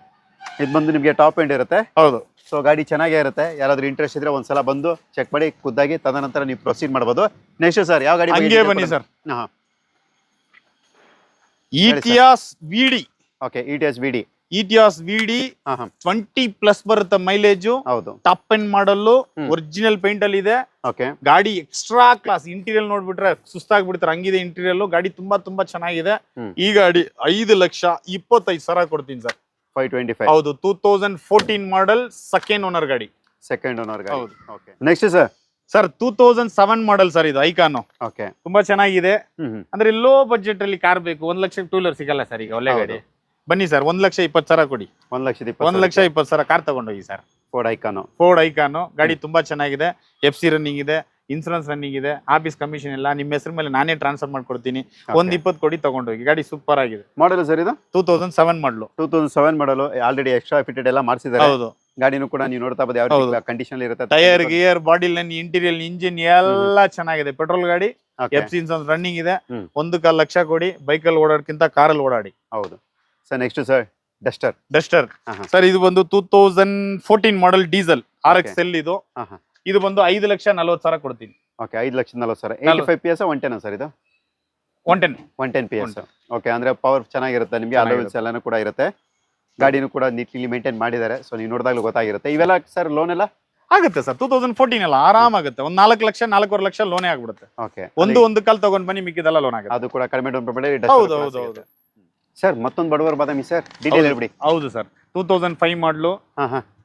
ಇದು ಬಂದು ನಿಮಗೆ ಟಾಪ್ ಎಂಡ್ ಇರುತ್ತೆ. ಹೌದು. ಸೊ ಗಾಡಿ ಚೆನ್ನಾಗೇ ಇರುತ್ತೆ. ಯಾರಾದ್ರೂ ಇಂಟ್ರೆಸ್ಟ್ ಇದ್ರೆ ಒಂದ್ಸಲ ಬಂದು ಚೆಕ್ ಮಾಡಿ ಖುದ್ದಾಗಿ ತದನಂತರ ನೀವು ಪ್ರೊಸೀಡ್ ಮಾಡ್ಬೋದು. ನೆಕ್ಸ್ಟ್ ಸರ್ ಯಾವ ಗಾಡಿ ಹಂಗೆ ಬನ್ನಿ ಸರ್. ಹಾ. ETS VD okay E T Etios VD twenty plus ಬರುತ್ತೆ ಮೈಲೇಜು ಹೌದು. Top end model original paint ಅಲ್ಲಿ ಇದೆ. ಓಕೆ ಗಾಡಿ ಎಕ್ಸ್ಟ್ರಾ ಕ್ಲಾಸ್ ಇಂಟೀರಿಯಲ್ ನೋಡ್ಬಿಟ್ರೆ ಸುಸ್ತಾಗ್ಬಿಡ್ತಾರೆ ಹಂಗಿದೆ ಇಂಟೀರಿಯಲ್ ಗಾಡಿ ತುಂಬಾ ತುಂಬಾ ಚೆನ್ನಾಗಿದೆ. ಈ ಗಾಡಿ ಐದು ಲಕ್ಷ ಇಪ್ಪತ್ತೈದು ಸಾವಿರ ಕೊಡ್ತೀನಿ ಸರ್. ಫೈವ್ ಟ್ವೆಂಟಿ ಫೈವ್ ಹೌದು two thousand fourteen model second owner ಗಾಡಿ. ಸೆಕೆಂಡ್ ಓನರ್ ಗಾಡಿ. ಹೌದು. Okay next sir sir two thousand seven model sir ಇದು ಐಕಾನು ಓಕೆ ತುಂಬಾ ಚೆನ್ನಾಗಿದೆ. ಅಂದ್ರೆ ಲೋ ಬಜೆಟ್ ಅಲ್ಲಿ ಕಾರ್ ಬೇಕು. ಒಂದ್ ಲಕ್ಷ ಟೂ ವೀಲರ್ ಸಿಗಲ್ಲ ಸರ್ ಈಗ ಒಳ್ಳೆ ಗಾಡಿ. ಬನ್ನಿ ಸರ್ ಒಂದ್ ಲಕ್ಷ ಇಪ್ಪತ್ತು ಸಾವಿರ ಕೊಡಿ. ಒಂದ್ ಲಕ್ಷ ಒಂದ್ ಲಕ್ಷ ಇಪ್ಪತ್ತು ಸಾವಿರ ಕಾರ್ ತಗೊಂಡೋಗಿ sir. Ford Ikon Ford Ikon ಗಾಡಿ ತುಂಬಾ ಚೆನ್ನಾಗಿದೆ. ಎಫ್ ಸಿ ರನ್ನಿಂಗ್ ಇದೆ ಇನ್ಸೂರೆನ್ಸ್ ರನ್ನಿಂಗ್ ಇದೆ ಆಫೀಸ್ ಕಮಿಷನ್ ಇಲ್ಲ ನಿಮ್ಮ ಹೆಸರು ಮೇಲೆ ನಾನೇ ಟ್ರಾನ್ಸ್ಫರ್ ಮಾಡ್ಕೊಡ್ತೀನಿ. ಒಂದ್ ಇಪ್ಪತ್ತು ಕೊಡಿ ತಗೊಂಡೋಗಿ ಗಾಡಿ ಸೂಪರ್ ಆಗಿದೆ. ಮಾಡಲ್ ಸರ್ ಇದು? Two thousand seven model two thousand seven model already extra fitted ಎಲ್ಲ ಮಾಡಿಸಿದ್ದಾರೆ. ಹೌದು. ಗಾಡಿನೂ ಕೂಡ ನೀವು ನೋಡ್ತಾ ಬದ ಯಾವ. ಕಂಡೀಷನ್ ಇರುತ್ತೆ. Tyre gear body line interior engine ಎಲ್ಲ ಚೆನ್ನಾಗಿದೆ. ಪೆಟ್ರೋಲ್ ಗಾಡಿ. ಎಫ್ ಸಿ ಇನ್ಸೂರೆನ್ಸ್ ರನ್ನಿಂಗ್ ಇದೆ. ಒಂದು ಕಾಲ್ ಲಕ್ಷ ಕೊಡಿ ಬೈಕಲ್ಲಿ ಓಡಾಡ್ಕಿಂತ ಕಾರಲ್ಲಿ ಓಡಾಡಿ. ಹೌದು. Sir next sir Duster Duster sir ಇದು ಬಂದು two thousand fourteen model diesel R X L ಇದು. ಇದು ಬಂದು ಐದು ಲಕ್ಷ ನಲ್ವತ್ತು ಸಾವಿರ ಕೊಡ್ತೀನಿ. ಓಕೆ ಐದು ಲಕ್ಷ ನಲ್ವತ್ತು ಏಯ್ಟಿ ನಲ್ವತ್ತು. Five P S one ten sir ಇದು? One ten one ten P S okay ಅಂದ್ರೆ ಪವರ್ ಚೆನ್ನಾಗಿರುತ್ತೆ ನಿಮಗೆ ಅಲೋವೆನ್ಸ್. ಎಲ್ಲಾನು ಕೂಡ ಇರುತ್ತೆ. ಗಾಡಿನೂ ಕೂಡ ನೀಟ್ಲಿ ಮೇಂಟೈನ್ ಮಾಡಿದ್ದಾರೆ. ಸೊ ನೀವು ನೋಡಿದಾಗಲೂ ಗೊತ್ತಾಗಿರುತ್ತೆ. ಇವೆಲ್ಲ ಸರ್ ಲೋನ್ ಎಲ್ಲ? ಆಗುತ್ತೆ ಸರ್ ಟೂ ತೌಸಂಡ್ ಫೋರ್ಟೀನ್ ಅಲ್ಲ ಆರಾಮ್ ಆಗುತ್ತೆ. ಒಂದ್ ನಾಲ್ಕು ಲಕ್ಷ ನಾಲ್ಕೂವರೆ ಲಕ್ಷ ಲೋನೇ ಆಗ್ಬಿಡುತ್ತೆ. ಓಕೆ ಒಂದು ಒಂದು ಕಾಲ್ ತಗೊಂಡ್ ಬನ್ನಿ ಮಿಕ್ಕಿದೆಲ್ಲ ಲೋನ್ ಆಗುತ್ತೆ. ಅದು ಕೂಡ ಕಡಿಮೆ ಡೌನ್ ಪೇಮೆಂಟ್ ಹೌದು ಹೌದು ಹೌದು. ಸರ್ ಮತ್ತೊಂದು ಬಡವರ ಬಾದಾಮಿ ಸರ್. ಡೀಟೇಲ್ ಹೌದು. ಹೇಳ್ಬಿಡಿ. ಹೌದು sir. Two thousand five model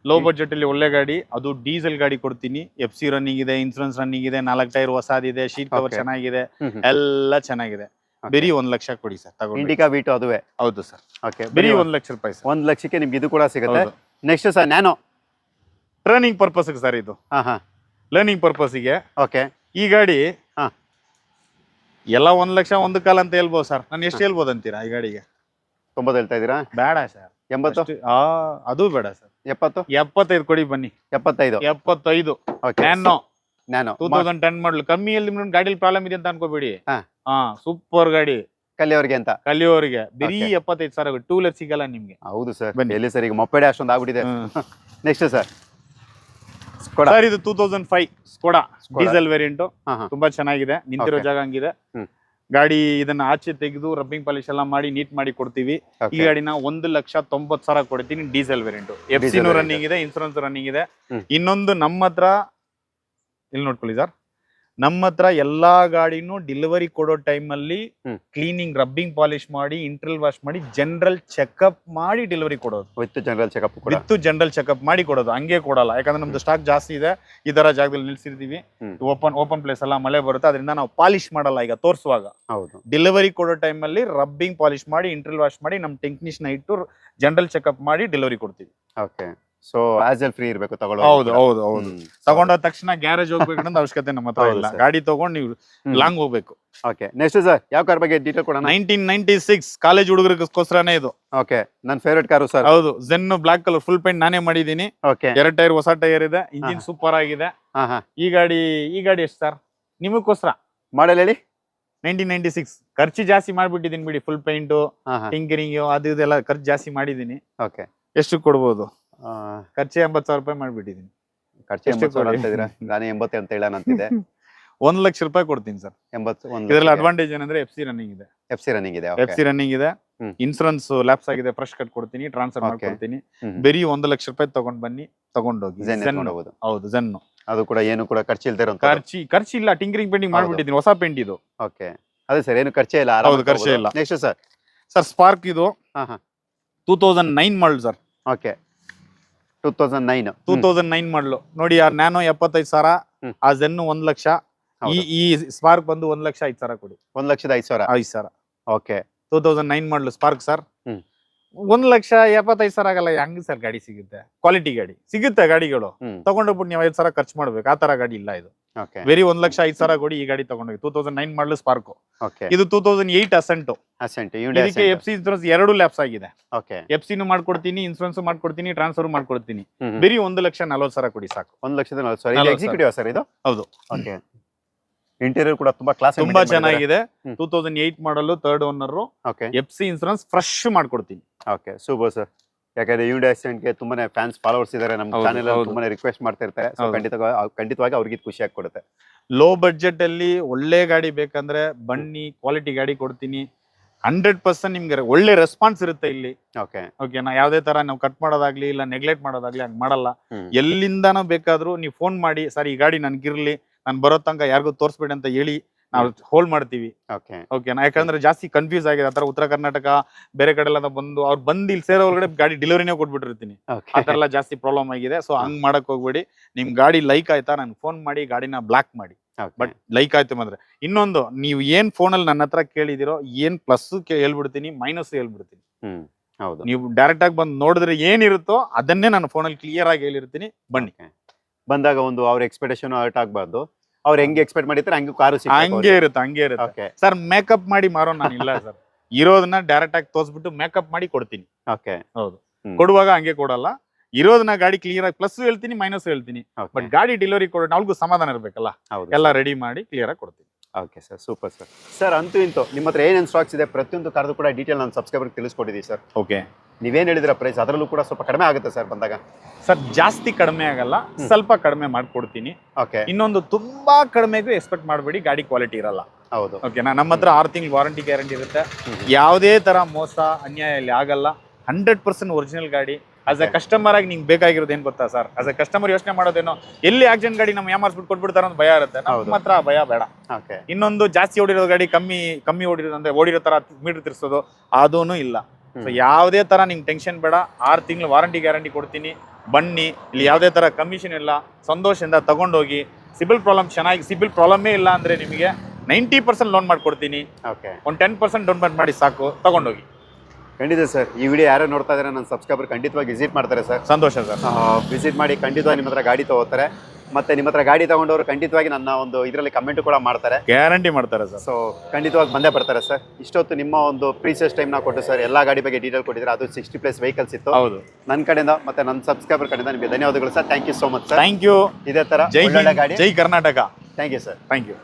low budget ಅಲ್ಲಿ ಒಳ್ಳೆ ಗಾಡಿ ಅದು ಡೀಸೆಲ್ ಗಾಡಿ ಕೊಡ್ತೀನಿ. ಎಫ್ ಸಿ ರನ್ನಿಂಗ್ ಇದೆ ಇನ್ಸೂರೆನ್ಸ್ ರನ್ನಿಂಗ್ ಇದೆ ನಾಲ್ಕು ಟೈರ್ ಹೊಸದಿದೆ ಶೀಟ್ ಕವರ್ ಚೆನ್ನಾಗಿದೆ. ಎಲ್ಲ ಚೆನ್ನಾಗಿದೆ. ಬೆರಿ ಒಂದ್ ಲಕ್ಷ ಕೊಡಿ ಸರ್ ತಗೊಂಡು ಇಂಡಿಕಾ ಬೀಟು ಅದುವೆ? ಹೌದು ಸರ್. ಓಕೆ ಬರೀ ಒಂದ್ ಲಕ್ಷ ರೂಪಾಯಿ ಸರ್. ಒಂದ್ ಲಕ್ಷಕ್ಕೆ ನಿಮ್ಗೆ ಇದು ಕೂಡ ಸಿಗುತ್ತೆ. ನೆಕ್ಸ್ಟ್ ಸರ್ ನಾನು ಟ್ರೈನಿಂಗ್ ಪರ್ಪಸ್ ಸರ್ ಇದು. ಲರ್ನಿಂಗ್ ಪರ್ಪಸ್ಗೆ ಓಕೆ ಈ ಗಾಡಿ ಹಾ. ಎಲ್ಲ ಒಂದ್ ಲಕ್ಷ ಒಂದು ಕಾಲ ಅಂತ ಹೇಳ್ಬೋದು ಸರ್. ನಾನು ಎಷ್ಟು ಹೇಳ್ಬೋದು ಅಂತೀರಾ ಈ ಗಾಡಿಗೆ? ತೊಂಬತ್ತು ಹೇಳ್ತಾ ಇದ್ದೀರಾ? ಬೇಡ ಸರ್. ಎಂಬತ್ತು? ಆ ಅದು ಬೇಡ ಸರ್. ಎಪ್ಪತ್ತು? ಎಪ್ಪತ್ತೈದು ಕೊಡಿ ಬನ್ನಿ. ಎಪ್ಪತ್ತೈದು. ಎಪ್ಪತ್ತೈದು. Nano Nano two thousand ten model ಕಮ್ಮಿಯಲ್ಲಿ ನಿಮ್ಗೆ ಗಾಡಿಲಿ ಪ್ರಾಬ್ಲಮ್ ಇದೆ ಅಂತ ಅನ್ಕೋಬೇಡಿ. ಹಾ. ಹಾ ಸೂಪರ್ ಗಾಡಿ. ಕಲಿಯೋರಿಗೆ ಅಂತ. ಕಲಿಯೋರಿಗೆ. ಬರೀ. ಎಪ್ಪತ್ತೈದು ಸಾವಿರ ಟೂ ವೀಲರ್ ಸಿಗಲ್ಲ ನಿಮ್ಗೆ. ಹೌದು ಸರ್. ಬನ್ನಿ. ಎಲ್ಲಿ ಸರ್ ಈಗ ಮೊಪ್ಪೆಡೆ ಅಷ್ಟೊಂದು ಆಗ್ಬಿಟ್ಟಿದೆ. Next (laughs) sir. ಸ್ಕೋಡಾ ಸರ್ ಇದು two thousand five Skoda diesel variant ತುಂಬಾ ಚೆನ್ನಾಗಿದೆ. ನಿಂತಿರೋ. ಜಾಗ ಹಂಗಿದೆ. ಗಾಡಿ ಇದನ್ನ ಆಚೆ ತೆಗೆದು ರಬ್ಬಿಂಗ್ ಪಾಲಿಶ್ ಎಲ್ಲ ಮಾಡಿ ನೀಟ್ ಮಾಡಿ ಕೊಡ್ತೀವಿ. ಈ ಗಾಡಿನ ಒಂದು ಲಕ್ಷ ತೊಂಬತ್ ಸಾವಿರ ಕೊಡ್ತೀನಿ ಡೀಸೆಲ್ ವೇರಿಯಂಟ್ ಎಫ್ ಸಿನೂ ರನ್ನಿಂಗ್ ಇದೆ ಇನ್ಸೂರೆನ್ಸ್ ರನ್ನಿಂಗ್ ಇದೆ. ಇನ್ನೊಂದು ನಮ್ಮ ಹತ್ರ ಇಲ್ಲಿ ನೋಡ್ಕೊಳ್ಳಿ ಸರ್. ನಮ್ಮ ಹತ್ರ ಎಲ್ಲಾ ಗಾಡಿನೂ ಡೆಲಿವರಿ ಕೊಡೋ ಟೈಮಲ್ಲಿ. ಕ್ಲೀನಿಂಗ್ ರಬ್ಬಿಂಗ್ ಪಾಲಿಶ್ ಮಾಡಿ ಇಂಟ್ರಲ್ ವಾಶ್ ಮಾಡಿ ಜನರಲ್ ಚೆಕಪ್ ಮಾಡಿ ಡೆಲಿವರಿ ಕೊಡೋದು. With general checkup with general checkup ಮಾಡಿ ಕೊಡೋದು. ಹಂಗೆ ಕೊಡಲ್ಲ. ಯಾಕಂದ್ರೆ ನಮ್ದು ಸ್ಟಾಕ್ ಜಾಸ್ತಿ ಇದೆ. ಈ ತರ ಜಾಗದಲ್ಲಿ ನಿಲ್ಸಿರ್ತೀವಿ. ಓಪನ್ ಓಪನ್ ಪ್ಲೇಸ್ ಎಲ್ಲ ಮಳೆ ಬರುತ್ತೆ. ಅದರಿಂದ ನಾವು ಪಾಲಿಶ್ ಮಾಡಲ್ಲ ಈಗ ತೋರಿಸುವಾಗ. ಹೌದು. ಡೆಲಿವರಿ ಕೊಡೋ ಟೈಮಲ್ಲಿ ರಬ್ಬಿಂಗ್ ಪಾಲಿಶ್ ಮಾಡಿ ಇಂಟ್ರಲ್ ವಾಶ್ ಮಾಡಿ ನಮ್ಮ ಟೆಕ್ನಿಷಿಯನ್ ಇಟ್ಟು ಜನರಲ್ ಚೆಕಪ್ ಮಾಡಿ ಡೆಲಿವರಿ ಕೊಡ್ತೀವಿ. Okay so as L free ಇರಬೇಕು ತಗೊಳ್ಳೋ ಹೌದು ಹೌದು ಹೌದು. ತಗೊಂಡಾದ ತಕ್ಷಣ ಗ್ಯಾರೇಜ್ ಹೋಗ್ಬೇಕು ಅನ್ನೋದು ಅವಶ್ಯಕತೆ ನಮ್ಮ ಹತ್ರ ಹೌದು ಇಲ್ಲ. sir. ಗಾಡಿ ತಗೊಂಡು ನೀವು ಲಾಂಗ್ ಹೋಗ್ಬೇಕು. ಓಕೆ ನೆಕ್ಸ್ಟ್ ಸರ್ ಯಾವ ಕಾರ್ ಬಗ್ಗೆ ಡೀಟೇಲ್ ಕೊಡೋಣ? ನೈನ್ಟೀನ್ ನೈನ್ಟಿ ಸಿಕ್ಸ್ ಕಾಲೇಜ್ ಹುಡುಗರಿಗೋಸ್ಕರನೇ ಇದು. ಓಕೆ ನನ್ನ ಫೇವ್ರೆಟ್ ಕಾರು ಸರ್ ಹೌದು Zen black colour full paint ನಾನೇ ಮಾಡಿದೀನಿ ಓಕೆ ಎರಡ್ ಟೈರ್ ಹೊಸ ಟೈರ್ ಇದೆ ಇಂಜಿನ್ ಸೂಪರ್ ಆಗಿದೆ. ಹಾ ಹಾ ಈ ಗಾಡಿ ಈ ಗಾಡಿ ಎಷ್ಟು ಸರ್ ನಿಮಗೋಸ್ಕರ? ಮಾಡಲ್ ಹೇಳಿ. ನೈನ್ಟೀನ್ ನೈನ್ಟಿ ಸಿಕ್ಸ್ ಖರ್ಚು ಜಾಸ್ತಿ ಮಾಡ್ಬಿಟ್ಟಿದ್ದೀನಿ ಬಿಡಿ ಫುಲ್ ಪೇಂಟು ಹಾ ಹಾ ಟಿಂಕರಿಂಗ್ ಅದು ಇದೆಲ್ಲ ಖರ್ಚು ಜಾಸ್ತಿ ಮಾಡಿದ್ದೀನಿ. ಓಕೆ ಎಷ್ಟು ಕೊಡ್ಬೋದು? ಖರ್ಚು ಎಂಬತ್ತು ಸಾವಿರ ರೂಪಾಯಿ ಮಾಡಿಬಿಟ್ಟಿದ್ದೀನಿ ಖರ್ಚು ಎಷ್ಟು ಕೊಡಿ? ಅಂತ ನಾನು ಎಂಬತ್ತು ಅಂತ ಹೇಳೋಣ ಅಂತಿದೆ (laughs) ಒಂದ್ ಲಕ್ಷ ರೂಪಾಯಿ ಕೊಡ್ತೀನಿ ಸರ್. ಎಂಬತ್ತು ಒಂದು ಇದರಲ್ಲಿ ಅಡ್ವಾಂಟೇಜ್ ಏನಂದ್ರೆ ಎಫ್ ಸಿ ರನ್ನಿಂಗ್ ಇದೆ. ಎಫ್ ಸಿ ರನ್ನಿಂಗ್ ಇದೆ ಎಫ್ ಸಿ ರನ್ನಿಂಗ್ ಇದೆ. ಹ್ಮ್. ಇನ್ಸೂರೆನ್ಸ್ ಲ್ಯಾಪ್ಸ್ ಆಗಿದೆ ಫ್ರೆಶ್ ಕಟ್ ಕೊಡ್ತೀನಿ ಟ್ರಾನ್ಸ್ಫರ್ Okay. ಮಾಡ್ಕೊಡ್ತೀನಿ. ಹ್ಮ್. ಬರೀ ಒಂದು ಲಕ್ಷ ರೂಪಾಯಿ ತಗೊಂಡ್ ಬನ್ನಿ ತಗೊಂಡೋಗಿ ಹೋಗಿ. Zen. ಹೌದು ಜನ್ ಅದು ಕೂಡ ಏನು ಕೂಡ ಖರ್ಚು ಇಲ್ದೇ ಇರೋ ಖರ್ಚು ಇಲ್ಲ ಟಿಂಕರಿಂಗ್ ಪೇಂಟಿಂಗ್ ಹೌದು. ಮಾಡ್ಬಿಟ್ಟಿದ್ದೀನಿ ಹೊಸ ಪೇಂಟ್ ಇದು. ಓಕೆ ಅದೇ ಸರ್ ಏನು ಖರ್ಚೇ ಇಲ್ಲ ಹೌದು, ಖರ್ಚೇ ಇಲ್ಲ. Next sir. ಸರ್ ಸ್ಪಾರ್ಕ್ ಇದು ಹಾ ಹಾ. Two thousand nine model sir. Okay two thousand nine two thousand nine model. ನೋಡಿ ಆ ನ್ಯಾನೋ ಎಪ್ಪತ್ತೈದು ಸಾವಿರ ಆ ಜೆನ್ ಒಂದ್ ಲಕ್ಷ. ಈ ಈ ಸ್ಪಾರ್ಕ್ ಬಂದು ಒಂದ್ ಲಕ್ಷ ಐದು ಸಾವಿರ ಕೊಡಿ. ಒಂದ್ ಲಕ್ಷದ ಐದು ಸಾವಿರ. ಐದು ಸಾವಿರ. Okay. Two thousand nine model Spark sir. ಒಂದ್ ಲಕ್ಷ ಎಪ್ಪತ್ತೈದು ಸಾವಿರ ಆಗಲ್ಲ ಹೆಂಗ್ ಸರ್ ಗಾಡಿ ಸಿಗುತ್ತೆ? ಕ್ವಾಲಿಟಿ ಗಾಡಿ. ಸಿಗುತ್ತೆ ಗಾಡಿಗಳು. ತಗೊಂಡು ತಗೊಂಡೋಗ್ಬಿಟ್ಟು ನೀವು ಐದು ಸಾವಿರ ಖರ್ಚು ಮಾಡ್ಬೇಕು. ಆ ತರ ಗಾಡಿ ಇಲ್ಲ ಇದು. ವೆರಿ ಒಂದ್ ಲಕ್ಷ ಐದು ಸಾವಿರ ಕೊಡಿ ಈ ಗಾಡಿ ತಗೊಂಡೋಗಿ. Two thousand nine model Spark ಇದು two thousand eight Accent Accent ಇದಕ್ಕೆ ಎಫ್ ಸಿ ಇನ್ಸೂರೆನ್ಸ್ ಎರಡು ಲ್ಯಾಪ್ಸ್ ಆಗಿದೆ. ಎಫ್ ಸಿ ಮಾಡ್ಕೊಡ್ತೀನಿ ಇನ್ಸೂರೆನ್ಸ್ ಮಾಡ್ಕೊಡ್ತೀನಿ ಟ್ರಾನ್ಸ್ಫರ್ ಮಾಡ್ಕೊಡ್ತೀನಿ. ಬೆರಿ ಒಂದು ಲಕ್ಷ ನಲ್ವತ್ತು ಸಾವಿರ ಕೊಡಿ ಸಾಕು. ಒಂದ್ ಲಕ್ಷದ ನಲ್ವತ್ತು ಸಾವಿರ. ಎಕ್ಸಿಕ್ಯೂಟಿವ್ ಸರ್ ಇದು? ಹೌದು. ಓಕೆ ಇಂಟೀರಿಯರ್ ಕೂಡ ತುಂಬಾ ಕ್ಲಾಸ್ ತುಂಬಾ ಚೆನ್ನಾಗಿದೆ. Two thousand eight model third owner F C insurance fresh ಮಾಡ್ಕೊಡ್ತೀನಿ. ಓಕೆ ಸೂಪರ್ ಸರ್ ಯಾಕಂದ್ರೆ ಯುಂಡಿ ಗೆ ತುಂಬಾನೇ ಫ್ಯಾನ್ಸ್ ಫಾಲೋವರ್ಸ್ ಇದಾರೆ ನಮ್ಮ ಚಾನೆಲ್. ತುಂಬಾನೇ ರಿಕ್ವೆಸ್ಟ್ ಮಾಡ್ತಾ ಇರ್ತಾರೆ ಖಂಡಿತವಾಗಿ ಅವ್ರಿಗೆ ಖುಷಿಯಾಗಿ ಖುಷಿ ಕೊಡುತ್ತೆ ಲೋ ಬಜೆಟ್ ಅಲ್ಲಿ ಒಳ್ಳೆ ಗಾಡಿ ಬೇಕಂದ್ರೆ ಬನ್ನಿ ಕ್ವಾಲಿಟಿ ಗಾಡಿ ಕೊಡ್ತೀನಿ. ಹಂಡ್ರೆಡ್ ಪರ್ಸೆಂಟ್ ನಿಮ್ಗೆ ಒಳ್ಳೆ ರೆಸ್ಪಾನ್ಸ್ ಇರುತ್ತೆ ಇಲ್ಲಿ. ಓಕೆ ಓಕೆನಾ ಯಾವುದೇ ತರ ನಾವು ಕಟ್ ಮಾಡೋದಾಗ್ಲಿ ಇಲ್ಲ ನೆಗ್ಲೆಕ್ಟ್ ಮಾಡೋದಾಗ್ಲಿ ಹಂಗ್ ಮಾಡಲ್ಲ. ಎಲ್ಲಿಂದಾನೂ ಎಲ್ಲಿಂದನೂ ಬೇಕಾದ್ರೂ ನೀವು ಫೋನ್ ಮಾಡಿ ಸರ್ ಈ ಗಾಡಿ ನನ್ಗಿರ್ಲಿ ನಾನು ಬರೋ ತನಕ ಯಾರಿಗೂ ತೋರಿಸ್ಬೇಡಿ ಅಂತ ಹೇಳಿ ನಾವು ಹೋಲ್ ಮಾಡ್ತೀವಿ. ಓಕೆ ಓಕೆನಾ ಯಾಕಂದ್ರೆ ಜಾಸ್ತಿ ಕನ್ಫ್ಯೂಸ್ ಆಗಿದೆ. ಆತರ ಉತ್ತರ ಕರ್ನಾಟಕ ಬೇರೆ ಕಡೆ ಎಲ್ಲ ಬಂದು ಅವ್ರು ಬಂದು ಇಲ್ಲಿ ಸೇರೋ ಒಳಗಡೆ ಗಾಡಿ ಡೆಲಿವರಿನೇ ಕೊಟ್ಬಿಟ್ಟಿರ್ತೀನಿ. ಆತರ ಎಲ್ಲ ಜಾಸ್ತಿ ಪ್ರಾಬ್ಲಮ್ ಆಗಿದೆ. ಸೊ ಹಂಗ್ ಮಾಡಕ್ ಹೋಗ್ಬೇಡಿ. ನಿಮ್ ಗಾಡಿ ಲೈಕ್ ಆಯ್ತಾ ನನ್ಗೆ ಫೋನ್ ಮಾಡಿ ಗಾಡಿನ ಬ್ಲಾಕ್ ಮಾಡಿ. ಬಟ್ ಲೈಕ್ ಆಯ್ತು ಮಾತ್ರ. ಇನ್ನೊಂದು ನೀವು ಏನ್ ಫೋನಲ್ಲಿ ನನ್ನ ಹತ್ರ ಕೇಳಿದಿರೋ ಏನ್ ಪ್ಲಸ್ ಹೇಳ್ಬಿಡ್ತೀನಿ ಮೈನಸ್ ಹೇಳ್ಬಿಡ್ತೀನಿ. ಹ್ಮ್. ಹೌದು. ನೀವು ಡೈರೆಕ್ಟ್ ಆಗಿ ಬಂದು ನೋಡಿದ್ರೆ ಏನಿರುತ್ತೋ ಅದನ್ನೇ ನಾನು ಫೋನಲ್ಲಿ ಕ್ಲಿಯರ್ ಆಗಿ ಹೇಳಿರ್ತೀನಿ. ಬನ್ನಿ. ಬಂದಾಗ ಒಂದು ಅವ್ರ ಎಕ್ಸ್ಪೆಕ್ಟೇಷನ್ ಹರ್ಟ್ ಆಗ್ಬಾರ್ದು. ಅವ್ರು ಹೆಂಗೆ ಎಕ್ಸ್ಪೆಕ್ಟ್ ಮಾಡಿದ್ರೆ ಹಂಗೆ ಕಾರು ಹಂಗೆ ಇರುತ್ತೆ ಹಂಗೆ ಇರುತ್ತೆ. ಸರ್ ಮೇಕಪ್ ಮಾಡಿ ಮಾರೋ ನಾನು ಇಲ್ಲ ಸರ್ ಇರೋದನ್ನ ಡೈರೆಕ್ಟ್ ಆಗಿ ತೋರಿಸ್ಬಿಟ್ಟು ಮೇಕಪ್ ಮಾಡಿ ಕೊಡ್ತೀನಿ. ಓಕೆ ಹೌದು. ಕೊಡುವಾಗ ಹಂಗೆ ಕೊಡಲ್ಲ. ಇರೋದನ್ನ ಗಾಡಿ ಕ್ಲಿಯರ್ ಆಗಿ ಪ್ಲಸ್ ಹೇಳ್ತೀನಿ ಮೈನಸ್ ಹೇಳ್ತೀನಿ. ಬಟ್ ಗಾಡಿ ಡೆಲಿವರಿ ಕೊಡೋ ಅವ್ರಿಗೂ ಸಮಾಧಾನ ಇರಬೇಕಲ್ಲ? ಹೌದು ಎಲ್ಲ ರೆಡಿ ಮಾಡಿ ಕ್ಲಿಯರ್ ಆಗಿ ಕೊಡ್ತೀನಿ. Okay sir super sir sir ಅಂತೂ ಇಂತೂ ನಿಮ್ಮ ಹತ್ರ ಏನೇನು ಸ್ಟಾಕ್ಸ್ ಇದೆ ಪ್ರತಿಯೊಂದು ಕಾರ್ದು ಕೂಡ ಡೀಟೇಲ್ ನಾನು ಸಬ್ಸ್ಕ್ರೈಬರ್ ತಿಳಿಸ್ಕೊಟ್ಟಿದ್ದೀವಿ ಸರ್ ಓಕೆ ನೀವೇನು ಹೇಳಿದ್ರ ಪ್ರೈಸ್ ಅದರಲ್ಲೂ ಕೂಡ ಸ್ವಲ್ಪ ಕಡಿಮೆ ಆಗುತ್ತೆ ಸರ್ ಬಂದಾಗ. ಸರ್ ಜಾಸ್ತಿ ಕಡಿಮೆ ಆಗಲ್ಲ ಸ್ವಲ್ಪ ಕಡಿಮೆ ಮಾಡ್ಕೊಡ್ತೀನಿ. ಓಕೆ ಇನ್ನೊಂದು ತುಂಬಾ ಕಡಿಮೆಗೂ ಎಕ್ಸ್ಪೆಕ್ಟ್ ಮಾಡಬೇಡಿ ಗಾಡಿ ಕ್ವಾಲಿಟಿ ಇರಲ್ಲ. ಹೌದು. ಓಕೆನಾ ನಮ್ಮ ಹತ್ರ ಆರು ತಿಂಗಳು ವಾರಂಟಿ ಗ್ಯಾರಂಟಿ ಇರುತ್ತೆ. ಯಾವುದೇ ತರ ಮೋಸ ಅನ್ಯಾಯ ಇಲ್ಲಿ ಆಗಲ್ಲ. ಹಂಡ್ರೆಡ್ ಪರ್ಸೆಂಟ್ ಒರಿಜಿನಲ್ ಗಾಡಿ. ಆಸ್ ಅ ಕಸ್ಟಮರ್ ಆಗಿ ನಿಮ್ಗೆ ಬೇಕಾಗಿರೋದು ಏನು ಗೊತ್ತಾ ಸರ್ ಆಸ್ ಅ ಕಸ್ಟಮರ್ ಯೋಚನೆ ಮಾಡೋದೇನೋ ಎಲ್ಲಿ ಆಕ್ಸಿಡೆಂಟ್ ಗಾಡಿ ನಮ್ಮ ಯಾಮಾರ್ಸ್ಬಿಟ್ಟು ಕೊಟ್ಬಿಡ್ತಾರೆ ಅಂತ ಭಯ ಇರುತ್ತೆ. ಮಾತ್ರ ನಮ್ಮ ಹತ್ರ ಭಯ ಬೇಡ. ಓಕೆ ಇನ್ನೊಂದು ಜಾಸ್ತಿ ಓಡಿರೋ ಗಾಡಿ ಕಮ್ಮಿ ಕಮ್ಮಿ ಓಡಿರೋದು ಅಂದ್ರೆ ಓಡಿರೋ ತರ ಮೀಟರ್ ತಿರ್ಸೋದು ಅದೂ ಇಲ್ಲ. ಸೊ ಯಾವುದೇ ತರ ನಿಮ್ಗೆ ಟೆನ್ಷನ್ ಬೇಡ. ಆರು ತಿಂಗಳು ವಾರಂಟಿ ಗ್ಯಾರಂಟಿ ಕೊಡ್ತೀನಿ. ಬನ್ನಿ. ಇಲ್ಲಿ ಯಾವುದೇ ತರ ಕಮಿಷನ್ ಇಲ್ಲ. ಸಂತೋಷದಿಂದ ತಗೊಂಡೋಗಿ ಸಿಬಿಲ್ ಪ್ರಾಬ್ಲಮ್ ಚೆನ್ನಾಗಿ ಸಿಬಿಲ್ ಪ್ರಾಬ್ಲಮೇ ಇಲ್ಲ ಅಂದ್ರೆ ನಿಮಗೆ ನೈಂಟಿ ಪರ್ಸೆಂಟ್ ಲೋನ್ ಮಾಡಿಕೊಡ್ತೀನಿ. ಓಕೆ ಒಂದು ಟೆನ್ ಪರ್ಸೆಂಟ್ ಡೌನ್ ಪೇಮೆಂಟ್ ಮಾಡಿ ಸಾಕು. ತಗೊಂಡೋಗಿ. ಖಂಡಿತ ಸರ್. ಈ ವಿಡಿಯೋ ಯಾರು ನೋಡ್ತಾ ಇದ್ದಾರೆ ನನ್ನ ಸಬ್ಸ್ಕ್ರೈಬರ್ ಖಂಡಿತವಾಗಿ ವಿಸಿಟ್ ಮಾಡ್ತಾರೆ ಸರ್. ಸಂತೋಷ ಸರ್. ವಿಸಿಟ್ ಮಾಡಿ ಖಂಡಿತವಾಗಿ ನಿಮ್ಮ ಹತ್ರ ಗಾಡಿ ತಗೋತಾರೆ. ಮತ್ತೆ ನಿಮ್ಮ ಹತ್ರ ಗಾಡಿ ತಗೊಂಡವರು ಖಂಡಿತವಾಗಿ ನನ್ನ ಒಂದು ಇದರಲ್ಲಿ ಕಮೆಂಟ್ ಕೂಡ ಮಾಡ್ತಾರೆ. ಗ್ಯಾರಂಟಿ ಮಾಡ್ತಾರೆ ಸರ್ ಸೊ ಖಂಡಿತವಾಗಿ ಬಂದೇ ಬರ್ತಾರೆ ಸರ್ ಇಷ್ಟೊತ್ತು ನಿಮ್ಮ ಒಂದು ಪ್ರೀಸಿಯಸ್ ಟೈಮ್ನ ಕೊಟ್ಟು ಸರ್ ಎಲ್ಲ ಗಾಡಿ ಬಗ್ಗೆ ಡೀಟೇಲ್ ಕೊಟ್ಟಿದ್ರೆ ಅದು ಸಿಕ್ಸ್ಟಿ ಪ್ಲಸ್ ವೆಹಿಕಲ್ಸ್ ಇತ್ತು. ಹೌದು. ನನ್ನ ಕಡೆಯಿಂದ ಮತ್ತೆ ನನ್ನ ಸಬ್ಸ್ಕ್ರೈಬರ್ ಕಡೆಯಿಂದ ನಿಮಗೆ ಧನ್ಯವಾದಗಳು sir thank you so much sir thank you ಇದೇ ತರ ಜೈ ಗಾಡಿ. ಜೈ Karnataka. Thank you sir thank you